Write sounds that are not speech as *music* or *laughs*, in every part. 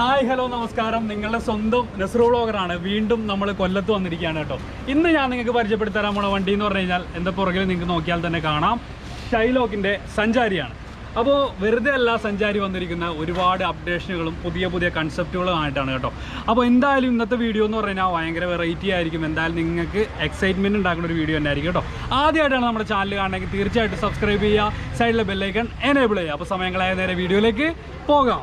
Hi hello നമസ്കാരം. നിങ്ങളുടെ സ്വന്തം നെസ്റോ വ്ളോഗറാണ് വീണ്ടും നമ്മൾ കൊല്ലത്ത് വന്നിരിക്കുകയാണ് കേട്ടോ. ഇന്ന് ഞാൻ നിങ്ങൾക്ക് പരിചയപ്പെടുത്തരാൻ പോണ വണ്ടി എന്ന് പറഞ്ഞു കഴിഞ്ഞാൽ എന്റെ പുറകിൽ നിങ്ങൾക്ക് നോക്കിയാൽ തന്നെ കാണാം. ഷൈലോക്കിന്റെ സഞ്ചാരിയാണ്. അപ്പോൾ വെറുതെ അല്ല സഞ്ചാരി വന്നിരിക്കുന്ന ഒരുപാട് അപ്ഡേഷനുകളും പുതിയ പുതിയ കൺസെപ്റ്റുകളും ആയിട്ടാണ് കേട്ടോ. അപ്പോൾ എന്തായാലും ഇന്നത്തെ വീഡിയോ എന്ന് പറഞ്ഞാൽ ഭയങ്കര വെറൈറ്റി ആയിരിക്കും. എന്തായാലും നിങ്ങൾക്ക് എക്സൈറ്റ്മെന്റ് ഉണ്ടാക്കുന്ന ഒരു വീഡിയോ തന്നെ ആയിരിക്കും കേട്ടോ. ആദ്യമായിട്ടാണ് നമ്മുടെ ചാനൽ കാണണമെങ്കിൽ തീർച്ചയായിട്ടും സബ്സ്ക്രൈബ് ചെയ്യുക സൈഡിലെ ബെല്ലൈക്കൺ എനേബിൾ ചെയ്യുക. അപ്പോൾ സമയങ്ങളായ നേരെ വീഡിയോയിലേക്ക് പോകാം.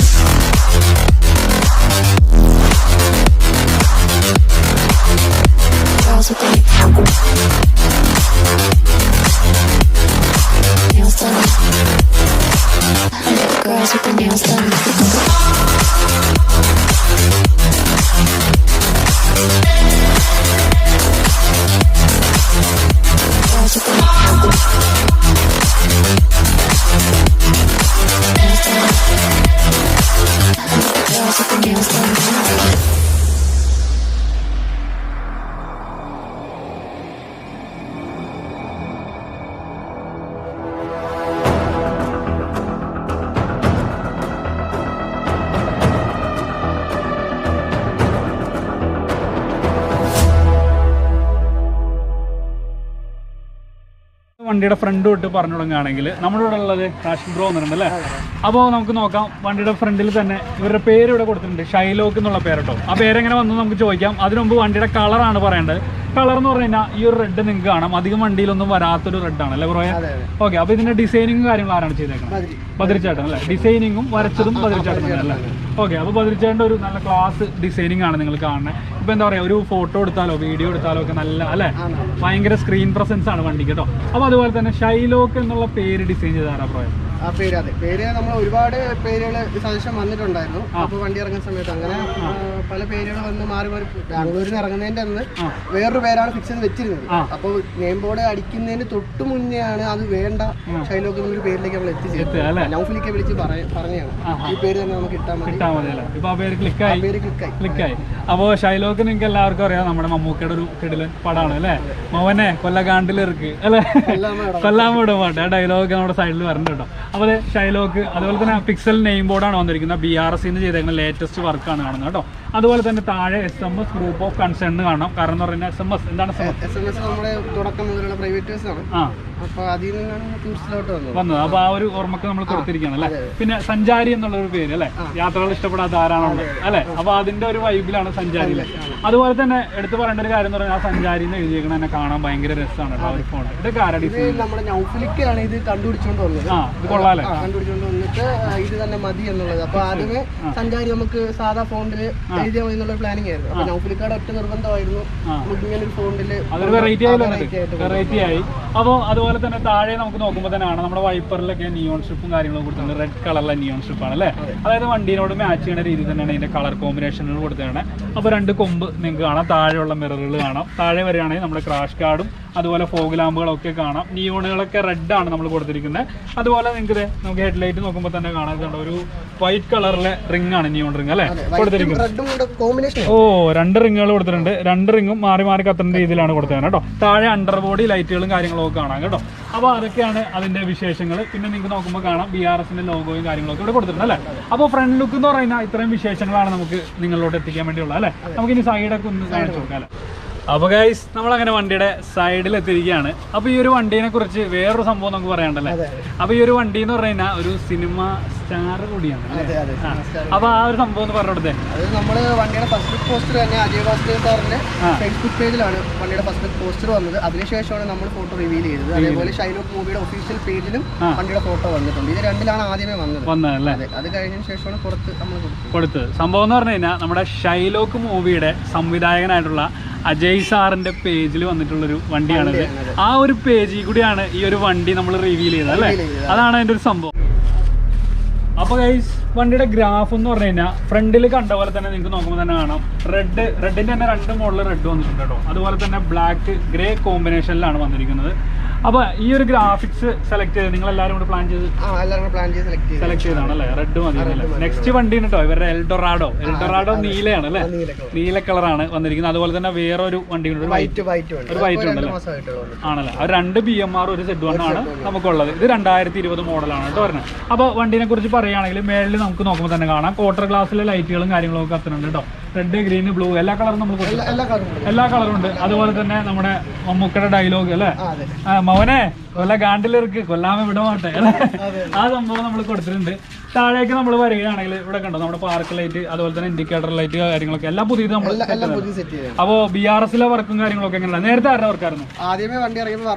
വണ്ടിയുടെ ഫ്രണ്ട് തൊട്ട് പറഞ്ഞു തുടങ്ങുകയാണെങ്കിൽ നമ്മുടെ ഇവിടെ ഉള്ളത് റാഷിൻ ബ്രോ എന്നുണ്ട് അല്ലേ അപ്പോൾ നമുക്ക് നോക്കാം വണ്ടിയുടെ ഫ്രണ്ടിൽ തന്നെ ഇവരുടെ പേര് ഇവിടെ കൊടുത്തിട്ടുണ്ട് ഷൈലോക്ക് എന്നുള്ള പേരട്ടോ ആ പേരെങ്ങനെ വന്നു നമുക്ക് ചോദിക്കാം. അതിനു മുമ്പ് വണ്ടിയുടെ കളറാണ് പറയേണ്ടത്. കളർ എന്ന് പറഞ്ഞു കഴിഞ്ഞാൽ ഈ ഒരു റെഡ് നിങ്ങൾക്ക് കാണാം. അധികം വണ്ടിയിലൊന്നും വരാത്തൊരു റെഡ് ആണ്. അല്ലേ ബ്രോയെ ഓക്കെ അപ്പൊ ഇതിന്റെ ഡിസൈനിങ്ങും കാര്യങ്ങളും ആരാണ് ചെയ്തേക്കുന്നത് ബദ്രിച്ചേട്ടൻ അല്ലേ? ഡിസൈനിങ്ങും വരച്ചതും ബദ്രിച്ചേട്ടൻ അല്ലേ? ഓക്കെ അപ്പോൾ ബദ്രിച്ചേട്ടന്റെ ഒരു നല്ല ക്ലാസ് ഡിസൈനിങ് ആണ് നിങ്ങൾ കാണുന്നത് ഇപ്പൊ എന്താ പറയുക ഒരു ഫോട്ടോ എടുത്താലോ വീഡിയോ എടുത്താലോ ഒക്കെ നല്ല അല്ലേ? ഭയങ്കര സ്ക്രീൻ പ്രസൻസ് ആണ് വണ്ടിക്ക് കേട്ടോ അപ്പൊ അതുപോലെ തന്നെ ഷൈലോക്ക് എന്നുള്ള പേര് ഡിസൈൻ ചെയ്താരാ ബ്രോ ആ പേര് അതെ. പേര് നമ്മൾ ഒരുപാട് പേരുകൾ സജഷൻ വന്നിട്ടുണ്ടായിരുന്നു. അപ്പൊ വണ്ടി ഇറങ്ങുന്ന സമയത്ത് അങ്ങനെ പല പേരുകൾ വന്ന് മാറി മാറി ബാംഗ്ലൂരിൽ നിന്ന് ഇറങ്ങുന്നതിന്റെ അന്ന് വേറൊരു പേരാണ് ഫിക്സ് ചെയ്ത് വെച്ചിരുന്നത്. അപ്പൊ അപ്പോൾ നെയിം ബോർഡ് അടിക്കുന്നതിന് തൊട്ട് മുന്നെയാണ് അത് വേണ്ട ഷൈലോക്ക് എന്നൊരു പേരിലേക്ക് നമ്മൾ എത്തിച്ചത്. നൗഫിലേക്ക് വിളിച്ച് പറഞ്ഞാണ് ഈ പേര് തന്നെ നമുക്ക് ഇട്ടാൽ മതി. ക്ലിക്കായി അപ്പോൾ ഷൈലോക്ക് നിങ്ങൾക്ക് എല്ലാവർക്കും അറിയാം നമ്മുടെ മമ്മൂക്കയുടെ ഒരു കിടിലൻ പടമാണ് അല്ലേ? മോവനെ കൊല്ലകാണ്ടിലിറക്ക് അല്ലേ. കൊല്ലാൻ പാട്ട് ആ ഡയലോഗ് നമ്മുടെ സൈഡിൽ വരണ്ട കേട്ടോ. അപ്പോൾ ഷൈലോക്ക് അതുപോലെ തന്നെ പിക്സൽ നെയിം ബോർഡാണ് വന്നിരിക്കുന്നത്. ബി ആർ എസ് ചെയ്തേക്കുന്ന ലേറ്റസ്റ്റ് വർക്കാണ് കാണുന്നത് കേട്ടോ. അതുപോലെ തന്നെ താഴെ S M S group of concern കാണാം. കാരണം എന്ന് പറഞ്ഞാൽ എസ് എം എസ് എന്താണ് S M S S M S നമ്മുടെ തുടക്കം മുതലുള്ള ആണ്. അപ്പൊ അതിൽ നിന്നാണ് വന്നത്. അപ്പൊ ആ ഒരു ഓർമ്മക്ക് നമ്മൾ കൊടുത്തിരിക്കുകയാണ് അല്ലെ? പിന്നെ സഞ്ചാരി എന്നുള്ള ഒരു പേര് അല്ലെ? യാത്രകൾ ഇഷ്ടപ്പെടാത്ത ആരാണുള്ളത് അല്ലെ? അപ്പൊ അതിന്റെ ഒരു വൈബിലാണ് സഞ്ചാരി. അതുപോലെ തന്നെ എടുത്തു പറയേണ്ട ഒരു കാര്യം എന്ന് പറഞ്ഞാൽ ആ സഞ്ചാരി എന്ന് എഴുതിയേക്കണ തന്നെ കാണാൻ ഭയങ്കര രസമാണ് ഒരു ഫോൺ ഇതൊക്കെ ഇത് നമ്മുടെ നൗഫിലിക്കാണ് ഇത് കണ്ടുപിടിച്ചുകൊണ്ട് വന്നത്. ആ ഇത് കൊള്ളാല്ലേ? വന്നിട്ട് ഇത് തന്നെ മതി എന്നുള്ളത്. അപ്പൊ ആദ്യമേ സഞ്ചാരി നമുക്ക് സാധാ ഫോണ്ടിൽ എഴുതിയാൽ മതി എന്നുള്ള പ്ലാനിങ് ആയിരുന്നു. അപ്പൊ നൗഫിലിക്കാട് ഒറ്റ നിർബന്ധമായിരുന്നു. നമുക്ക് ഇങ്ങനെ ഒരു ഫോണ്ടിൽ അതൊരു വെറൈറ്റി ആയി വെറൈറ്റി ആയി. അപ്പോൾ അതുപോലെ തന്നെ താഴെ നമുക്ക് നോക്കുമ്പോൾ തന്നെ ആണ് നമ്മുടെ വൈപ്പറിലൊക്കെ നിയോൺ സ്ട്രിപ്പും കാര്യങ്ങളും കൊടുത്തിട്ടുണ്ട് റെഡ് കളറിലെ നിയോൺ സ്ട്രിപ്പാണ് അല്ലേ? അതായത് വണ്ടിനോട് മാച്ച് ചെയ്യുന്ന രീതിയിൽ തന്നെയാണ് ഇതിന്റെ കളർ കോമ്പിനേഷനുകൾ കൊടുത്തതാണ് അപ്പോൾ രണ്ട് കൊമ്പ് നിങ്ങൾക്ക് കാണാം. താഴെയുള്ള മിററുകൾ കാണാം. താഴെ വരികയാണെങ്കിൽ നമ്മുടെ ക്രാഷ് കാർഡും അതുപോലെ ഫോഗ് ലാമ്പുകളൊക്കെ കാണാം. നിയോണുകളൊക്കെ റെഡ് ആണ് നമ്മൾ കൊടുത്തിരിക്കുന്നത് അതുപോലെ നിങ്ങൾക്ക് ദേ ഹെഡ് ലൈറ്റ് നോക്കുമ്പോൾ തന്നെ കാണാൻ ഒരു വൈറ്റ് കളറിലെ റിംഗ് ആണ് നിയോൺ റിംഗ് അല്ലേ? കൊടുത്തിരിക്കുന്നത് ഓ രണ്ട് റിങ്ങുകൾ കൊടുത്തിട്ടുണ്ട്. രണ്ട് റിങ്ങും മാറി മാറി കത്തുന്ന രീതിയിലാണ് കൊടുത്തത് കേട്ടോ. താഴെ അണ്ടർ ബോഡി ലൈറ്റുകളും കാര്യങ്ങളൊക്കെ കാണാം കേട്ടോ. അപ്പോൾ അതൊക്കെയാണ് അതിന്റെ വിശേഷങ്ങൾ പിന്നെ നിങ്ങൾക്ക് നോക്കുമ്പോൾ കാണാം ബി ആർ എസിന്റെ ലോഗോയും കാര്യങ്ങളൊക്കെ ഇവിടെ കൊടുത്തിട്ടുണ്ട് അല്ലേ? അപ്പോൾ ഫ്രണ്ട് ലുക്ക് എന്ന് പറയുന്ന ഇത്രയും വിശേഷങ്ങളാണ് നമുക്ക് നിങ്ങളിലോട്ട് എത്തിക്കാൻ വേണ്ടിയുള്ളത് അല്ലേ? നമുക്ക് ഇനി സൈഡൊക്കെ ഒന്ന് കാണിച്ചു കൊടുക്കാം അല്ലേ? അപ്പോൾ ഗൈസ് നമ്മളങ്ങനെ വണ്ടിയുടെ സൈഡിൽ എത്തിയിരിക്കുകയാണ് അപ്പോൾ ഈ ഒരു വണ്ടീനെ കുറിച്ച് വേറൊരു സംഭവം നമുക്ക് പറയാണ്ടല്ലേ അപ്പോൾ ഈ ഒരു വണ്ടി എന്ന് പറഞ്ഞു കഴിഞ്ഞാൽ ഒരു സിനിമ സ്റ്റാർ കൂടിയാണ്. അപ്പോൾ ആ. ഒരു സംഭവം എന്ന് പറഞ്ഞു കൊടുത്തേ. അത് നമ്മൾ വണ്ടിയുടെ ഫസ്റ്റ് പോസ്റ്റർ തന്നെ അജയ് ഭാസ്കർ സാറിന്റെ ഫേസ്ബുക്ക് പേജിലാണ് വണ്ടിയുടെ ഫസ്റ്റ് പോസ്റ്റർ വന്നത്. അതിനുശേഷമാണ് നമ്മൾ ഫോട്ടോ റിവീൽ ചെയ്തത്. അതേപോലെ ഷൈലോക്ക് മൂവിയുടെ ഒഫീഷ്യൽ പേജിലും വണ്ടിയുടെ ഫോട്ടോ വന്നിട്ടുണ്ട്. ഇത് രണ്ടിലാണ് ആദ്യമേ വന്നത്. വന്നതല്ലേ അതെ. കഴിഞ്ഞതിന് ശേഷമാണ് പുറത്ത് നമ്മൾ കൊടുത്തത്. സംഭവം എന്ന് പറഞ്ഞു കഴിഞ്ഞാൽ നമ്മുടെ ഷൈലോക്ക് മൂവിയുടെ സംവിധായകനായിട്ടുള്ള അജയ് സാറിന്റെ പേജിൽ വന്നിട്ടുള്ളൊരു വണ്ടിയാണിത്. ആ ഒരു പേജിൽ കൂടിയാണ് ഈ ഒരു വണ്ടി നമ്മൾ റിവീൽ ചെയ്തത് അല്ലേ? അതാണ് അതിന്റെ ഒരു സംഭവം. അപ്പൊ ഗൈസ് വണ്ടിയുടെ ഗ്രാഫ് എന്ന് പറഞ്ഞു കഴിഞ്ഞാൽ ഫ്രണ്ടിൽ കണ്ട പോലെ തന്നെ നിങ്ങൾക്ക് നോക്കുമ്പോൾ തന്നെ കാണാം. റെഡ് റെഡിന്റെ തന്നെ രണ്ട് മോഡൽ റെഡ് വന്നിട്ടുണ്ട് കേട്ടോ. അതുപോലെ തന്നെ ബ്ലാക്ക് ഗ്രേ കോമ്പിനേഷനിലാണ് വന്നിരിക്കുന്നത്. അപ്പൊ ഈ ഒരു ഗ്രാഫിക്സ് സെലക്ട് ചെയ്ത് നിങ്ങൾ എല്ലാവരും കൂടെ പ്ലാൻ ചെയ്ത് സെലക്ട് ചെയ്ത്. സെലക്ട് ചെയ്താണല്ലേ റെഡ് മതി നെക്സ്റ്റ് വണ്ടി കേട്ടോ ഇവരുടെ എൽഡൊറാഡോ എൽഡൊറാഡോ നീലയാണ് അല്ലേ നീല കളറാണ് വന്നിരിക്കുന്നത്. അതുപോലെ തന്നെ വേറെ ഒരു വണ്ടി. ഒരു വൈറ്റ് വൈറ്റ് വൈറ്റ് ഒരു ഉണ്ടല്ലേ? ആണല്ലേ? അത് രണ്ട് ബി എം ആർ ഒരു സെഡ് വൺ ആണ് നമുക്കുള്ളത്. ഇത് രണ്ടായിരത്തി ഇരുപത് മോഡലാണ് കേട്ടോ പറഞ്ഞത് അപ്പോൾ വണ്ടിനെ കുറിച്ച് പറയുകയാണെങ്കിൽ മേളിൽ നമുക്ക് നോക്കുമ്പോൾ തന്നെ കാണാം. ക്വാർട്ടർ ഗ്ലാസ്സിലെ ലൈറ്റുകളും കാര്യങ്ങളും ഒക്കെ കത്തുന്നുണ്ട് കേട്ടോ. റെഡ് ഗ്രീൻ ബ്ലൂ എല്ലാ കളറും നമ്മൾ എല്ലാ കളറും ഉണ്ട്. അതുപോലെ തന്നെ നമ്മുടെ മമ്മൂക്കയുടെ ഡയലോഗ് അല്ലേ? മവനെ കൊല്ല ഗാണ്ടിലിറക്ക് കൊല്ലാമ വിടമാട്ടെ അല്ലേ? ആ സംഭവം നമ്മൾ കൊടുത്തിട്ടുണ്ട്. താഴേക്ക് നമ്മൾ വരികയാണെങ്കിൽ ഇവിടെ കണ്ടോ? നമ്മുടെ പാർക്ക് ലൈറ്റ് അതുപോലെ തന്നെ ഇൻഡിക്കേറ്റർ ലൈറ്റ് കാര്യങ്ങളൊക്കെ. എല്ലാം പുതിയത് നമ്മൾ അപ്പോൾ ബി ആർ എസിലെ വർക്കും കാര്യങ്ങളൊക്കെ എങ്ങനെയാണ് നേരത്തെ ആരുടെ വർക്കായിരുന്നു ആദ്യമേ വണ്ടി ഇറങ്ങിയപ്പോൾ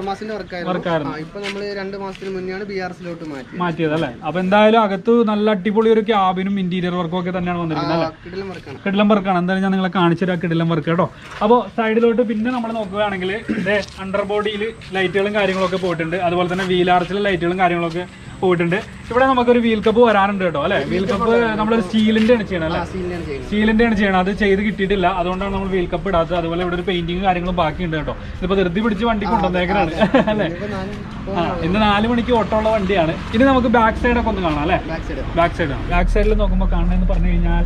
വർക്കായിരുന്നു ഇപ്പൊ നമ്മൾ രണ്ട് മാസത്തിന് മുന്നെയാണ് ബി ആർ എസിലോട്ട് മാറ്റി മാറ്റിയത്. അല്ലേ? അപ്പൊ എന്തായാലും അകത്ത് നല്ല അടിപൊളി ഒരു ക്യാബിനും ഇന്റീരിയർ വർക്കും ഒക്കെ തന്നെയാണ് വന്നിരിക്കുന്നത് കിടിലം വർക്കാണ് എന്തായാലും ഞാൻ നിങ്ങളെ കാണിച്ചു തരാം കിടിലം വർക്ക് കേട്ടോ. അപ്പോൾ സൈഡിലോട്ട് പിന്നെ നമ്മൾ നോക്കുകയാണെങ്കിൽ അണ്ടർ ബോഡിയിൽ ലൈറ്റുകളും കാര്യങ്ങളൊക്കെ പോയിട്ടുണ്ട്. അതുപോലെ തന്നെ വീൽ ആർച്ചിലെ ലൈറ്റുകളും കാര്യങ്ങളൊക്കെ പോയിട്ടുണ്ട്. ഇവിടെ നമുക്കൊരു വീൽ കപ്പ് വരാനുണ്ട് കേട്ടോ അല്ലെ? വീൽ കപ്പ് നമ്മളൊരു സ്റ്റീലിന്റെ ആണ് ചെയ്യണം അല്ലേ സ്റ്റീലിന്റെ ആണ് ചെയ്യണം അത് ചെയ്ത് കിട്ടിയിട്ടില്ല. അതുകൊണ്ടാണ് നമ്മൾ വീൽ കപ്പ് ഇടാത്തത്. അതുപോലെ ഇവിടെ ഒരു പെയിന്റിങ് കാര്യങ്ങളും ബാക്കിയുണ്ട് കേട്ടോ. ഇതിപ്പോ ധൃതി പിടിച്ച് വണ്ടി കൊണ്ടുവന്നേക്കാണ് അല്ലെ? ആ ഇന്ന് നാല് മണിക്ക് ഓട്ടോ ഉള്ള വണ്ടിയാണ്. ഇനി നമുക്ക് ബാക്ക് സൈഡ് ഒക്കെ ഒന്ന് കാണാം അല്ലെ? Back side back side back സൈഡിൽ നോക്കുമ്പോൾ കാണുന്നതെന്ന് പറഞ്ഞു കഴിഞ്ഞാൽ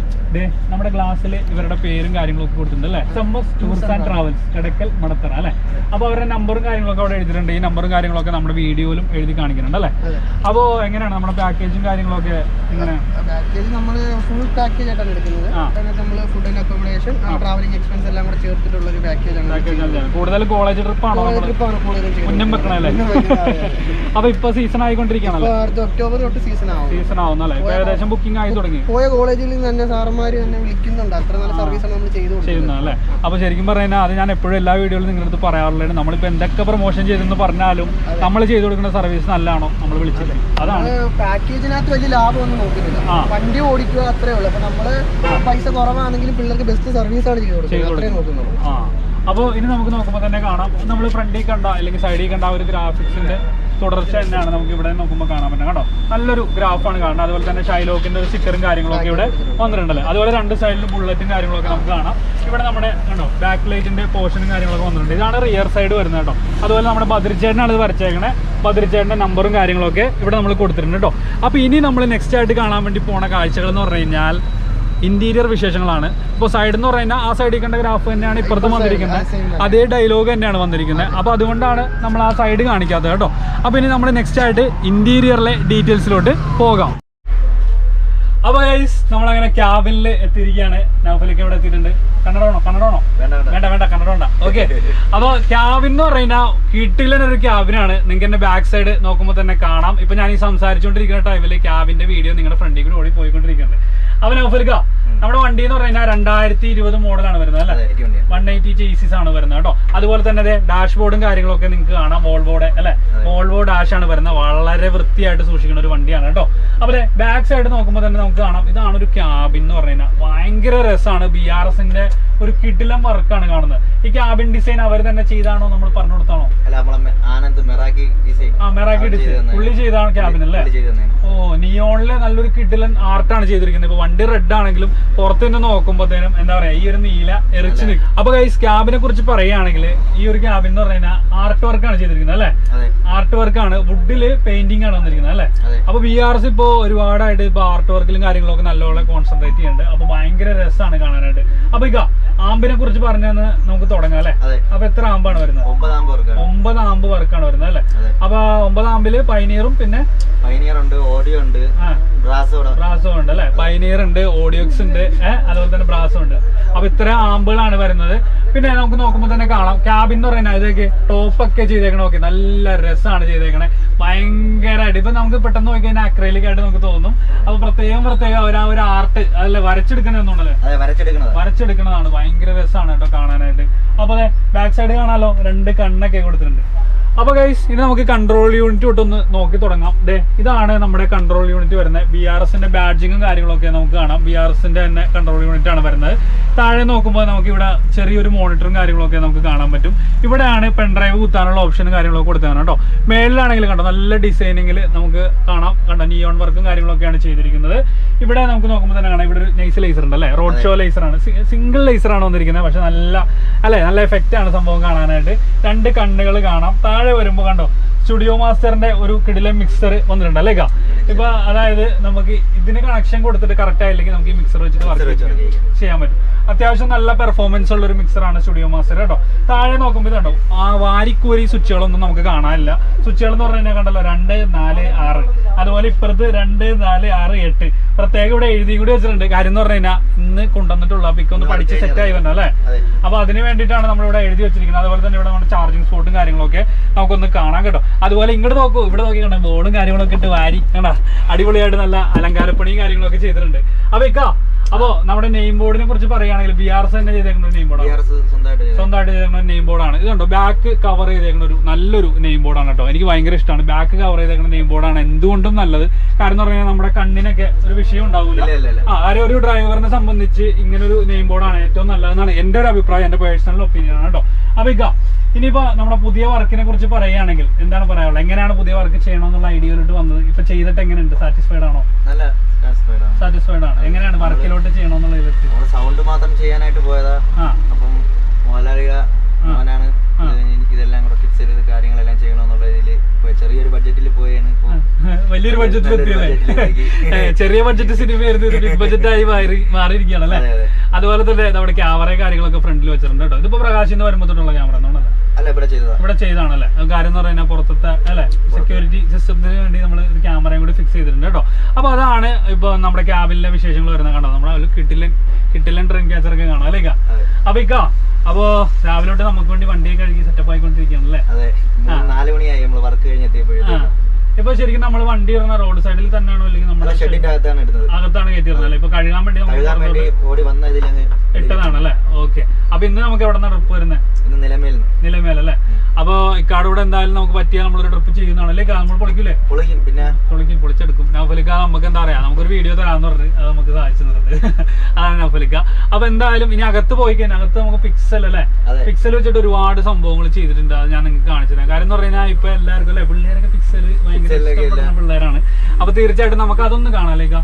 നമ്മുടെ ഗ്ലാസ്സിൽ ഇവരുടെ പേരും കാര്യങ്ങളും ഒക്കെ കൊടുത്തിട്ടുണ്ട് അല്ലെ? M tours and travels Kidakkal Madathara അല്ലെ? അപ്പൊ അവരുടെ നമ്പറും കാര്യങ്ങളൊക്കെ അവിടെ എഴുതിയിട്ടുണ്ട്. ഈ നമ്പറും കാര്യങ്ങളൊക്കെ നമ്മുടെ വീഡിയോയിലും എഴുതി കാണിക്കുന്നുണ്ട് അല്ലെ? അപ്പോ അപ്പോൾ എങ്ങനെയാണ് നമ്മുടെ പാക്കേജും കാര്യങ്ങളൊക്കെ എങ്ങനെയാണ് പാക്കേജ് നമ്മൾ ഫുൾ പാക്കേജ് ആയിട്ടാണ് എടുക്കുന്നത്. അതിനകത്ത് നമ്മൾ food and accommodation travelling expense എല്ലാം കൂടെ ചേർത്തിട്ടുള്ള ഒരു പാക്കേജ് ആണ് കൂടുതൽ കോളേജ് ട്രിപ്പ് നമ്മൾ ട്രിപ്പാണ് കൂടുതലും ചെയ്യുന്നത്. വെക്കണല്ലേ. *laughs* അപ്പോൾ ഇപ്പോൾ സീസൺ ആയിക്കൊണ്ടിരിക്കുകയാണല്ലോ? ഇപ്പൊ അടുത്ത ഒക്ടോബർ തൊട്ട് സീസൺ ആവും. സീസൺ ആവുന്നല്ലേ ഏകദേശം ബുക്കിംഗ് ആയി തുടങ്ങി. പോയ കോളേജിൽ നിന്ന് തന്നെ സാറന്മാര് തന്നെ വിളിക്കുന്നുണ്ട്. അത്ര നല്ല സർവീസ് ആണ് നമ്മൾ ചെയ്തു ചെയ്യുന്നതല്ലേ? അപ്പൊ ശരിക്കും പറഞ്ഞാൽ അത് ഞാൻ എപ്പോഴും എല്ലാ വീഡിയോയിലും നിങ്ങളുടെ അടുത്ത് പറയാറുള്ളത് നമ്മളിപ്പോ എന്തൊക്കെ പ്രൊമോഷൻ ചെയ്തെന്ന് പറഞ്ഞാലും നമ്മൾ ചെയ്തു കൊടുക്കുന്ന സർവീസ് നല്ലതാണോ നമ്മൾ വിളിച്ചത് അതാണ്. പാക്കേജിനകത്ത് വലിയ ലാഭം ഒന്നും നോക്കുന്നില്ല വണ്ടി ഓടിക്കുക അത്രേ ഉള്ളൂ. അപ്പൊ നമ്മൾ പൈസ കുറവാണെങ്കിലും പിള്ളേർക്ക് ബെസ്റ്റ് സർവീസ് ആണ് ചെയ്തു കൊടുക്കുന്നത്. അത്രേ നോക്കുന്നുള്ളൂ. അപ്പോൾ ഇനി നമുക്ക് നോക്കുമ്പോൾ തന്നെ കാണാം. നമ്മൾ ഫ്രണ്ടിൽ കണ്ട അല്ലെങ്കിൽ സൈഡിൽ കണ്ട ഒരു ഗ്രാഫിക്സിന്റെ തുടർച്ച തന്നെയാണ് നമുക്ക് ഇവിടെ നോക്കുമ്പോൾ കാണാൻ പറ്റുന്നത്. കേട്ടോ നല്ലൊരു ഗ്രാഫാണ് കാണുന്നത്. അതുപോലെ തന്നെ ഷൈലോക്കിന്റെ ഒരു സ്റ്റിക്കറും കാര്യങ്ങളൊക്കെ ഇവിടെ വന്നിട്ടുണ്ടല്ലേ? അതുപോലെ രണ്ട് സൈഡിലും ബുള്ളറ്റും കാര്യങ്ങളൊക്കെ നമുക്ക് കാണാം. ഇവിടെ നമ്മുടെ കണ്ടോ? ബാക്ക് ലൈറ്റിന്റെ പോർഷനും കാര്യങ്ങളൊക്കെ വന്നിട്ടുണ്ട്. ഇതാണ് റിയർ സൈഡ് വരുന്നത് കേട്ടോ. അതുപോലെ നമ്മുടെ ബദ്രിച്ചേട്ടനാണ് ഇത് വരച്ചേക്കണേ. ബദ്രിച്ചേട്ടന്റെ നമ്പറും കാര്യങ്ങളൊക്കെ ഇവിടെ നമ്മൾ കൊടുത്തിട്ടുണ്ട് കേട്ടോ. അപ്പോൾ ഇനി നമ്മൾ നെക്സ്റ്റ് ആയിട്ട് കാണാൻ വേണ്ടി പോണ കാഴ്ചകൾ എന്ന് പറഞ്ഞു കഴിഞ്ഞാൽ ഇന്റീരിയർ വിശേഷങ്ങളാണ്. ഇപ്പോൾ സൈഡ് എന്ന് പറഞ്ഞാൽ ആ സൈഡിൽ കണ്ട ഗ്രാഫ് തന്നെയാണ് ഇപ്പുറത്തും വന്നിരിക്കുന്നത്. അതേ ഡയലോഗ് തന്നെയാണ് വന്നിരിക്കുന്നത്. അപ്പോൾ അതുകൊണ്ടാണ് നമ്മൾ ആ സൈഡ് കാണിക്കാത്തത് കേട്ടോ. അപ്പോൾ ഇനി നമ്മൾ നെക്സ്റ്റ് ആയിട്ട് ഇന്റീരിയറിലെ ഡീറ്റെയിൽസിലോട്ട് പോകാം. അപ്പോൾ ഗൈസ് നമ്മളങ്ങനെ ക്യാബിനിൽ എത്തിയിരിക്കുകയാണ്. നൗഫലിക്ക് ഇവിടെ എത്തിയിട്ടുണ്ട്. കന്നഡമാണോ കന്നഡമാണോ വേണ്ട വേണ്ട. കന്നഡ വേണ്ട ഓക്കെ അപ്പോൾ ക്യാബിൻ എന്ന് പറഞ്ഞാൽ കിട്ടിലൊരു ക്യാബിനാണ്. നിങ്ങൾക്ക് എന്റെ ബാക്ക് സൈഡ് നോക്കുമ്പോൾ തന്നെ കാണാം. ഇപ്പൊ ഞാൻ ഈ സംസാരിച്ചുകൊണ്ടിരിക്കുന്ന ടൈമിൽ ക്യാബിന്റെ വീഡിയോ നിങ്ങളുടെ ഫ്രണ്ടിൽ കൂടി ഓടി പോയിക്കൊണ്ടിരിക്കുന്നുണ്ട്. അപ്പൊ നൗഫലിക്ക നമ്മുടെ വണ്ടി എന്ന് പറഞ്ഞാൽ രണ്ടായിരത്തി ഇരുപത് മോഡലാണ് വരുന്നത് അല്ലെ? വൺ എയ്റ്റി ചേസിസ് ആണ് വരുന്നത് കേട്ടോ. അതുപോലെ തന്നെ ഡാഷ് ബോർഡും കാര്യങ്ങളൊക്കെ നിങ്ങൾക്ക് കാണാം. വോൾവോടെ അല്ലെ? വോൾവോ ഡാഷ് ആണ് വരുന്നത്. വളരെ വൃത്തിയായിട്ട് സൂക്ഷിക്കുന്ന ഒരു വണ്ടിയാണ് കേട്ടോ. അപ്പൊ ബാക്ക് സൈഡ് നോക്കുമ്പോൾ തന്നെ നമുക്ക് കാണാം. ഇതാണ് ഒരു ക്യാബിൻ എന്ന് പറഞ്ഞു കഴിഞ്ഞാൽ ഭയങ്കര രസമാണ് ബി ആർ എസിന്റെ ഒരു കിടിലം വർക്കാണ് കാണുന്നത്. ഈ ക്യാബിൻ ഡിസൈൻ അവർ തന്നെ ചെയ്താണോ നമ്മൾ പറഞ്ഞു കൊടുത്താണോ? ആനന്ദ് മെറാക്കി ഡിസൈൻ ആ മെറാക്കി ഡിസൈൻ പുള്ളി ചെയ്താണ് ക്യാബിൻ അല്ലേ? ഓ നിയോണിൽ നല്ലൊരു കിഡിലൻ ആർട്ടാണ് ചെയ്തിരിക്കുന്നത്. ഇപ്പൊ വണ്ടി റെഡ് ആണെങ്കിലും പുറത്ത് നിന്ന് നോക്കുമ്പോഴത്തേനും എന്താ പറയാ ഈ ഒരു നീല എറിച്ച് നിൽക്കും അപ്പൊ ഗൈസ് ക്യാബിനെ കുറിച്ച് പറയുകയാണെങ്കിൽ ഈ ഒരു ക്യാബിൻ എന്ന് പറഞ്ഞാൽ ആർട്ട് വർക്കാണ് ചെയ്തിരിക്കുന്നത് അല്ലേ? ആർട്ട് വർക്കാണ് വുഡിൽ പെയിന്റിംഗ് ആണ് വന്നിരിക്കുന്നത് അല്ലേ? അപ്പൊ ബി ആർ എസ് ഇപ്പോ ഒരുപാടായിട്ട് ഇപ്പൊ ആർട്ട് വർക്കിലും കാര്യങ്ങളൊക്കെ നല്ലോണം കോൺസെൻട്രേറ്റ് ചെയ്യുന്നുണ്ട്. അപ്പൊ ഭയങ്കര രസമാണ് കാണാനായിട്ട്. അപ്പൊ ആമ്പിനെ കുറിച്ച് പറഞ്ഞാന്ന് നമുക്ക് തുടങ്ങാം അല്ലെ? അപ്പൊ എത്ര ആമ്പാണ് വരുന്നത്? ഒമ്പതാം ആമ്പ് വർക്കാണ്. വരുന്നത് അല്ലെ? അപ്പൊ ഒമ്പത് ആമ്പിൽ പൈനീറും പിന്നെ പൈനിയർ ഉണ്ട് ഓഡിയോ ഉണ്ട് ബ്രാസ് ബ്രാസോ ഉണ്ട് അല്ലെ? പൈനീർ ഉണ്ട് ഓഡിയോക്സ് ഉണ്ട് അതുപോലെ തന്നെ ബ്രാസോ ഉണ്ട്. അപ്പൊ ഇത്ര ആമ്പുകളാണ് വരുന്നത്. പിന്നെ നമുക്ക് നോക്കുമ്പോൾ തന്നെ കാണാം. ക്യാബിൻ എന്ന് പറയുന്നത് ഇതൊക്കെ ടോപ്പ് ഒക്കെ ചെയ്തേക്കണ. നോക്കി നല്ല രസമാണ് ചെയ്തേക്കണേ. ഭയങ്കരമായിട്ട് ഇപ്പൊ നമുക്ക് പെട്ടെന്ന് നോക്കി കഴിഞ്ഞാൽ അക്രൈലിക് ആയിട്ട് നമുക്ക് തോന്നും. അപ്പൊ പ്രത്യേകം പ്രത്യേകം ആ ഒരു ആർട്ട് അതല്ലേ വരച്ചെടുക്കണമെന്നുണ്ടല്ലേ അതെ വരച്ചെടുക്കുന്നതാണ് ഭയങ്കര രസമാണ് കേട്ടോ കാണാനായിട്ട്. അപ്പോൾ ബാക്ക് സൈഡ് കാണാലോ? രണ്ട് കണ്ണൊക്കെ കൊടുത്തിട്ടുണ്ട്. അപ്പൊ ഗൈസ് ഇനി നമുക്ക് കൺട്രോൾ യൂണിറ്റ് തൊട്ടൊന്ന് നോക്കി തുടങ്ങാം. ദേ ഇതാണ് നമ്മുടെ കൺട്രോൾ യൂണിറ്റ് വരുന്നത്. ബി ആർ എസിന്റെ ബാഡ്ജിങ്ങും കാര്യങ്ങളൊക്കെ നമുക്ക് കാണാം. ബി ആർ എസിന്റെ തന്നെ കൺട്രോൾ യൂണിറ്റ് ആണ് വരുന്നത്. താഴെ നോക്കുമ്പോൾ നമുക്ക് ഇവിടെ ചെറിയൊരു മോണിറ്ററും കാര്യങ്ങളൊക്കെ നമുക്ക് കാണാൻ പറ്റും. ഇവിടെയാണ് പെൻഡ്രൈവ് കുത്താനുള്ള ഓപ്ഷനും കാര്യങ്ങളൊക്കെ കൊടുത്തതാണ് കേട്ടോ. മേളിലാണെങ്കിൽ കണ്ടോ നല്ല ഡിസൈനിങ്ങിൽ നമുക്ക് കാണാം. കണ്ടോ നിയോൺ വർക്കും കാര്യങ്ങളൊക്കെയാണ് ചെയ്തിരിക്കുന്നത്. ഇവിടെ നമുക്ക് നോക്കുമ്പോൾ തന്നെ കാണാം ഇവിടെ ഒരു നൈസ് ലേസർ ഉണ്ട് അല്ലേ? റോഡ് ഷോ ലേസർ ആണ്. സിംഗിൾ ലേസർ ആണ് വന്നിരിക്കുന്നത്. പക്ഷെ നല്ല അല്ലേ? നല്ല എഫക്റ്റ് ആണ് സംഭവം കാണാനായിട്ട്. രണ്ട് കണ്ണുകൾ കാണാം. താഴെ താഴെ വരുമ്പോ കണ്ടോ സ്റ്റുഡിയോ മാസ്റ്ററിന്റെ ഒരു കിടിലൻ മിക്സർ വന്നിട്ടുണ്ട് അല്ലേ? ഇപ്പൊ അതായത് നമുക്ക് ഇതിന് കണക്ഷൻ കൊടുത്തിട്ട് കറക്റ്റ് ആയില്ലെങ്കിൽ നമുക്ക് ഈ മിക്സർ വെച്ചിട്ട് വർക്ക് ചെയ്യാൻ പറ്റും. അത്യാവശ്യം നല്ല പെർഫോമൻസ് ഉള്ള ഒരു മിക്സറാണ് സ്റ്റുഡിയോ മാസ്റ്റർ കേട്ടോ. താഴെ നോക്കുമ്പോൾ ഇതുണ്ടോ ആ വാരിക്കൂരി സ്വിച്ചുകളൊന്നും നമുക്ക് കാണാനില്ല. സ്വിച്ചുകൾ എന്ന് പറഞ്ഞു കഴിഞ്ഞാൽ കണ്ടല്ലോ രണ്ട് നാല് ആറ്. അതുപോലെ ഇപ്പുറത്ത് രണ്ട് നാല് ആറ് എട്ട്. പ്രത്യേകം ഇവിടെ എഴുതി കൂടി വെച്ചിട്ടുണ്ട്. കാര്യം എന്ന് പറഞ്ഞു കഴിഞ്ഞാൽ ഇന്ന് കൊണ്ടുവന്നിട്ടുള്ള അപ്പൊ ഇക്കൊന്ന് പഠിച്ച് സെറ്റ് ആയി വരണം അല്ലേ? അപ്പൊ അതിന് വേണ്ടിയിട്ടാണ് നമ്മൾ ഇവിടെ എഴുതി വെച്ചിരിക്കുന്നത്. അതുപോലെ തന്നെ ഇവിടെ നമ്മുടെ ചാർജിങ് സ്പോട്ടും കാര്യങ്ങളൊക്കെ. നമുക്കൊന്ന് കാണാൻ കേട്ടോ. അതുപോലെ ഇങ്ങോട്ട് നോക്കൂ. ഇവിടെ നോക്കി കണ്ടോ? ബോർഡും കാര്യങ്ങളൊക്കെ ഇട്ട് വാരി. കണ്ടാ? അടിപൊളിയായിട്ട് നല്ല അലങ്കാരപ്പണിയും കാര്യങ്ങളൊക്കെ ചെയ്തിട്ടുണ്ട്. അപ്പൊ ഇക്കാ അപ്പോ നമ്മുടെ നെയിം ബോർഡിനെ കുറിച്ച് പറയുകയാണെങ്കിൽ ബി ആർ എസ് തന്നെ ചെയ്തേക്കുന്ന നെയിം ബോർഡാണ് സ്വന്തമായിട്ട് ചെയ്തേക്കുന്ന നെയിം ബോർഡാണ് ഇത് കണ്ടോ? ബാക്ക് കവർ ചെയ്തേക്കുന്ന ഒരു നല്ലൊരു നെയിം ബോർഡാണ് കേട്ടോ. എനിക്ക് ഭയങ്കര ഇഷ്ടമാണ്. ബാക്ക് കവർ ചെയ്തേക്കുന്ന നെയിം ബോർഡാണ് എന്തുകൊണ്ടും നല്ലത്. കാരണം എന്ന് പറഞ്ഞാൽ നമ്മുടെ കണ്ണിനൊക്കെ ഒരു വിഷയം ഉണ്ടാവില്ല ആ ആരോ ഒരു ഡ്രൈവറിനെ സംബന്ധിച്ച് ഇങ്ങനെ ഒരു നെയിം ബോർഡാണ് ഏറ്റവും നല്ലതെന്നാണ് എന്റെ ഒരു അഭിപ്രായം എന്റെ പേഴ്സണൽ ഒപ്പീനിയൻ ആണ് കേട്ടോ. അപ്പൊ ഇക്ക ഇനിയിപ്പോ നമ്മുടെ പുതിയ വർക്കിനെ കുറിച്ച് പറയുകയാണെങ്കിൽ എന്താണ് പറയാനുള്ളത്? എങ്ങനെയാണ് പുതിയ വർക്ക് ചെയ്യണമെന്നുള്ള ഐഡിയയിലോട്ട് വന്നത്? ഇപ്പൊ ചെയ്തിട്ട് എങ്ങനെയുണ്ട്? സാറ്റിസ്ഫൈഡ് ആണ്? സാറ്റിസ്ഫൈഡ് ആണ്. എങ്ങനെയാണ് വർക്കിലോട്ട് ചെയ്യണമെന്നുള്ള ഇതിലെത്തി നമ്മൾ സൗണ്ട് മാത്രം ചെയ്യാനായിട്ട് പോയതാ. അപ്പം മോലാളിക മോനാണ്. ഇത് ഇതെല്ലാം കൂടെ ഫിക്സ് ചെയ്ത് കാര്യങ്ങളെല്ലാം ചെയ്യണമെന്നുള്ള ഇതിൽ ചെറിയൊരു ബഡ്ജറ്റിൽ പോയാണ് വലിയൊരു ബഡ്ജറ്റിൽ ചെറിയ ബഡ്ജറ്റ് സിനിമയായിരുന്നു ഇത് ബിഗ് ബഡ്ജറ്റ് ആയി മാറി മാറിയിരിക്കുകയാണ് അല്ലേ? അതെ അതെ. അതുപോലെ തന്നെ നമ്മുടെ ക്യാമറയും കാര്യങ്ങളൊക്കെ ഫ്രണ്ടിൽ വെച്ചിട്ടുണ്ട് കേട്ടോ. ഇതിപ്പോ പ്രകാശിന്ന് വരുമ്പോൾ തൊട്ടുള്ള ക്യാമറ എന്നാണല്ലേ ഇവിടെ ചെയ്താണല്ലേ? കാര്യം എന്ന് പറയുന്നത് പുറത്തത്തെ അല്ലെ? സെക്യൂരിറ്റി സിസ്റ്റത്തിന് വേണ്ടി നമ്മൾ ഒരു ക്യാമറയും കൂടി ഫിക്സ് ചെയ്തിട്ടുണ്ട് കേട്ടോ. അപ്പൊ അതാണ് ഇപ്പൊ നമ്മുടെ ക്യാബിലെ വിശേഷങ്ങൾ വരുന്നത് കണ്ടോ? നമ്മുടെ ഒരു കിട്ടിലൻ കിട്ടിലൻ ട്രെയിൻ ക്യാച്ചർ ഒക്കെ കാണാം അല്ലേ അപ്പൊ ഇക്ക അപ്പോ രാവിലെ തൊട്ട് നമുക്ക് വേണ്ടി വണ്ടിയൊക്കെ കഴുകി സെറ്റപ്പ് ആയിക്കൊണ്ടിരിക്കുകയാണ് അല്ലേ? നാല് മണിയായി നമ്മൾ വർക്ക് കഴിഞ്ഞെത്തിയപ്പോഴും ഇപ്പൊ ശരിക്കും നമ്മൾ വണ്ടി ഇടുന്ന റോഡ് സൈഡിൽ തന്നെയാണോ അല്ലെങ്കിൽ നമ്മുടെ ഷെഡിന്റെ അകത്താണ് ഇടുന്നത്. അകത്താണ് കയറ്റിയിരുന്നത് അല്ലേ? ഇപ്പൊ കഴുകാൻ വേണ്ടി കഴുകാൻ വേണ്ടി ഓടി വന്ന ഇട്ടതാണ് ഇട്ടതാണല്ലേ? ഓക്കെ അപ്പൊ ഇന്ന് നമുക്ക് എവിടെ നിന്ന് ട്രിപ്പ് വരുന്നത് ഇന്ന് നിലമേൽ നിലമേലല്ലേ? അപ്പൊ ഇക്കാട് കൂടെ എന്തായാലും നമുക്ക് പറ്റിയ നമ്മളൊരു ട്രിപ്പ് ചെയ്യുന്നതാണ്. അല്ലെങ്കിൽ നമ്മൾ പൊളിക്കൂലേ? പൊളിക്കും പിന്നെ പൊളിക്കും പൊളിച്ചെടുക്കും. നൗഫലിക്ക നമുക്ക് എന്താ പറയാ? നമുക്കൊരു വീഡിയോ തരാന്ന് പറഞ്ഞു അത് നമുക്ക് സഹായിച്ചു തന്നത്. അതാണ് നൗഫലിക്ക. അപ്പൊ എന്തായാലും ഇനി അകത്ത് പോയി കഴിഞ്ഞാൽ അകത്ത് നമുക്ക് പിക്സൽ അല്ലേ? പിക്സൽ വെച്ചിട്ട് ഒരുപാട് സംഭവങ്ങൾ ചെയ്തിട്ടുണ്ട്. അത് ഞാൻ നിങ്ങൾക്ക് കാണിച്ചു തരാം. കാര്യം എന്ന് പറഞ്ഞാൽ ഇപ്പൊ എല്ലാവർക്കും അല്ലെ പിള്ളേരൊക്കെ പിക്സൽ ഭയങ്കര പിള്ളേരാണ്. അപ്പൊ തീർച്ചയായിട്ടും നമുക്ക് അതൊന്ന് കാണാലേക്ക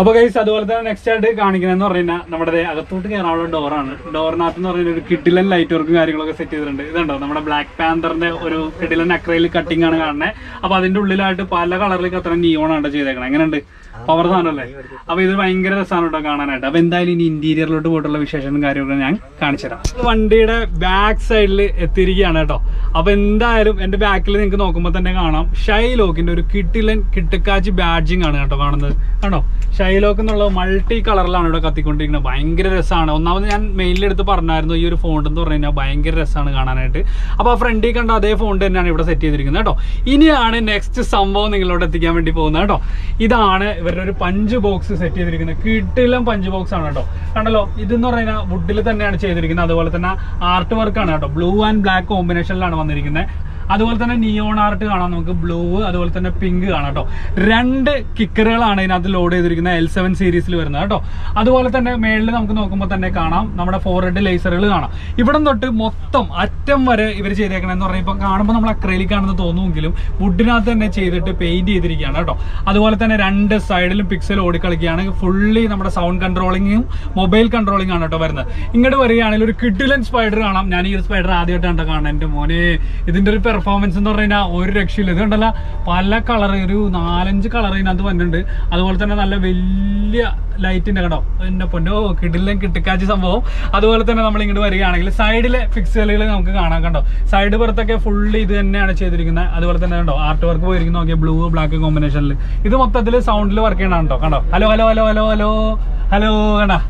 അപ്പൊ ഗൈസ് അതുപോലെ തന്നെ നെക്സ്റ്റ് ആയിട്ട് കാണിക്കുന്നതെന്ന് പറഞ്ഞു നമ്മുടെ അകത്തോട്ട് കയറാനുള്ള ഡോറാണ് ഡോറിനകത്ത് എന്ന് പറഞ്ഞാൽ ഒരു കിഡിലൻ ലൈറ്റ് വർക്കും കാര്യങ്ങളൊക്കെ സെറ്റ് ചെയ്തിട്ടുണ്ട്. ഇതുണ്ടോ? നമ്മുടെ ബ്ലാക്ക് പാന്തറിന്റെ ഒരു കിഡിലൻ അക്രൈൽ കട്ടിംഗ് ആണ് കാണുന്നത് അപ്പൊ അതിന്റെ ഉള്ളിലായിട്ട് പല കളറിലേക്ക് അത്ര നിയോണാണ് ചെയ്തേക്കണം. എങ്ങനെയുണ്ട്? പവർ സാധനമല്ലേ അപ്പൊ ഇത് ഭയങ്കര രസമാണ് കേട്ടോ കാണാനായിട്ട്. അപ്പൊ എന്തായാലും ഇനി ഇന്റീരിയറിലോട്ട് പോയിട്ടുള്ള വിശേഷം കാര്യങ്ങളും ഞാൻ കാണിച്ചു തരാം. വണ്ടിയുടെ ബാക്ക് സൈഡിൽ എത്തിയിരിക്കുകയാണ് കേട്ടോ അപ്പൊ എന്തായാലും എന്റെ ബാക്കിൽ നിങ്ങൾക്ക് നോക്കുമ്പോൾ തന്നെ കാണാം. ഷൈലോക്കിന്റെ ഒരു കിട്ടിലൻ കിട്ടക്കാച്ചി ബാഡ്ജിങ് ആണ് കേട്ടോ കാണുന്നത്. കണ്ടോ? ഷൈലോക്ക് എന്നുള്ള മൾട്ടി കളറിലാണ് ഇവിടെ കത്തിക്കൊണ്ടിരിക്കുന്നത്. ഭയങ്കര രസമാണ്. ഒന്നാമത് ഞാൻ മെയിലിൽ എടുത്ത് പറഞ്ഞായിരുന്നു ഈ ഒരു ഫോണ്ട് എന്ന് പറഞ്ഞു ഭയങ്കര രസമാണ് കാണാനായിട്ട്. അപ്പോൾ ആ ഫ്രണ്ടിൽ കണ്ട അതേ ഫോണ്ട് തന്നെയാണ് ഇവിടെ സെറ്റ് ചെയ്തിരിക്കുന്നത് കേട്ടോ ഇനിയാണ് നെക്സ്റ്റ് സംഭവം നിങ്ങളോട് എത്തിക്കാൻ വേണ്ടി പോകുന്നത് കേട്ടോ ഇതാണ് ഇവരുടെ ഒരു പഞ്ച് ബോക്സ് സെറ്റ് ചെയ്തിരിക്കുന്നത്. കിട്ടിലും പഞ്ച് ബോക്സ് ആണ് കേട്ടോ. കണ്ടല്ലോ ഇതെന്ന് പറഞ്ഞാൽ വുഡിൽ തന്നെയാണ് ചെയ്തിരിക്കുന്നത്. അതുപോലെ തന്നെ ആർട്ട് വർക്കാണ് കേട്ടോ. ബ്ലൂ ആൻഡ് ബ്ലാക്ക് കോമ്പിനേഷനിലാണ് വന്നിരിക്കുന്നത്. അതുപോലെ തന്നെ നിയോൺ ആർട്ട് കാണാം നമുക്ക് ബ്ലൂ അതുപോലെ തന്നെ പിങ്ക് കാണാം കേട്ടോ. രണ്ട് കിക്കറുകളാണ് ഇതിനകത്ത് ലോഡ് ചെയ്തിരിക്കുന്നത് എൽ സെവൻ സീരീസിൽ വരുന്നത് കേട്ടോ. അതുപോലെ തന്നെ മേളിൽ നമുക്ക് നോക്കുമ്പോൾ തന്നെ കാണാം നമ്മുടെ ഫോർ ഹെഡ് ലേസറുകൾ കാണാം. ഇവിടെ തൊട്ട് മൊത്തം അറ്റം വരെ ഇവർ ചെയ്തേക്കണെന്ന് പറഞ്ഞാൽ ഇപ്പം കാണുമ്പോൾ നമ്മൾ അക്രലിക്കാണെന്ന് തോന്നുമെങ്കിലും വുഡിനകത്ത് തന്നെ ചെയ്തിട്ട് പെയിന്റ് ചെയ്തിരിക്കുകയാണ് കേട്ടോ. അതുപോലെ തന്നെ രണ്ട് സൈഡിലും പിക്സൽ ഓടിക്കളിക്കുകയാണ്. ഫുള്ളി നമ്മുടെ സൗണ്ട് കൺട്രോളിങ്ങും മൊബൈൽ കൺട്രോളിംഗ് ആണ് കേട്ടോ വരുന്നത്. ഇങ്ങോട്ട് വരികയാണെങ്കിൽ ഒരു കിഡിലൻ സ്പൈഡർ കാണാം. ഞാൻ ഈ സ്പൈഡർ ആദ്യമായിട്ടാണ് കാണുന്നത് എന്റെ മോനെ ഇതിന്റെ ഒരു പെർഫോമൻസ് എന്ന് പറഞ്ഞു കഴിഞ്ഞാൽ ഒരു രക്ഷയില്ല. ഇത് കണ്ടല്ല പല കളർ ഒരു നാലഞ്ച് കളർ ഇതിനകത്ത് വന്നിട്ടുണ്ട്. അതുപോലെ തന്നെ നല്ല വലിയ ലൈറ്റിന്റെ കേട്ടോ എന്റെ പൊന്നോ കിടിലും കിട്ടിക്കാച്ചി സംഭവം. അതുപോലെ തന്നെ നമ്മൾ ഇങ്ങോട്ട് വരികയാണെങ്കിൽ സൈഡിലെ ഫിക്സലുകൾ നമുക്ക് കാണാൻ കണ്ടോ? സൈഡ് പുറത്തൊക്കെ ഫുള്ള് ഇത് തന്നെയാണ് ചെയ്തിരിക്കുന്നത്. അതുപോലെ തന്നെ കണ്ടോ ആർട്ട് വർക്ക് പോയിരിക്കുന്ന. നോക്കിയാൽ ബ്ലൂ ബ്ലാക്ക് കോമ്പിനേഷനിൽ ഇത് മൊത്തത്തിൽ സൗണ്ടിൽ വർക്ക് ചെയ്യണം കേട്ടോ കണ്ടോ? Hello hello hello hello hello hello കണ്ടോ?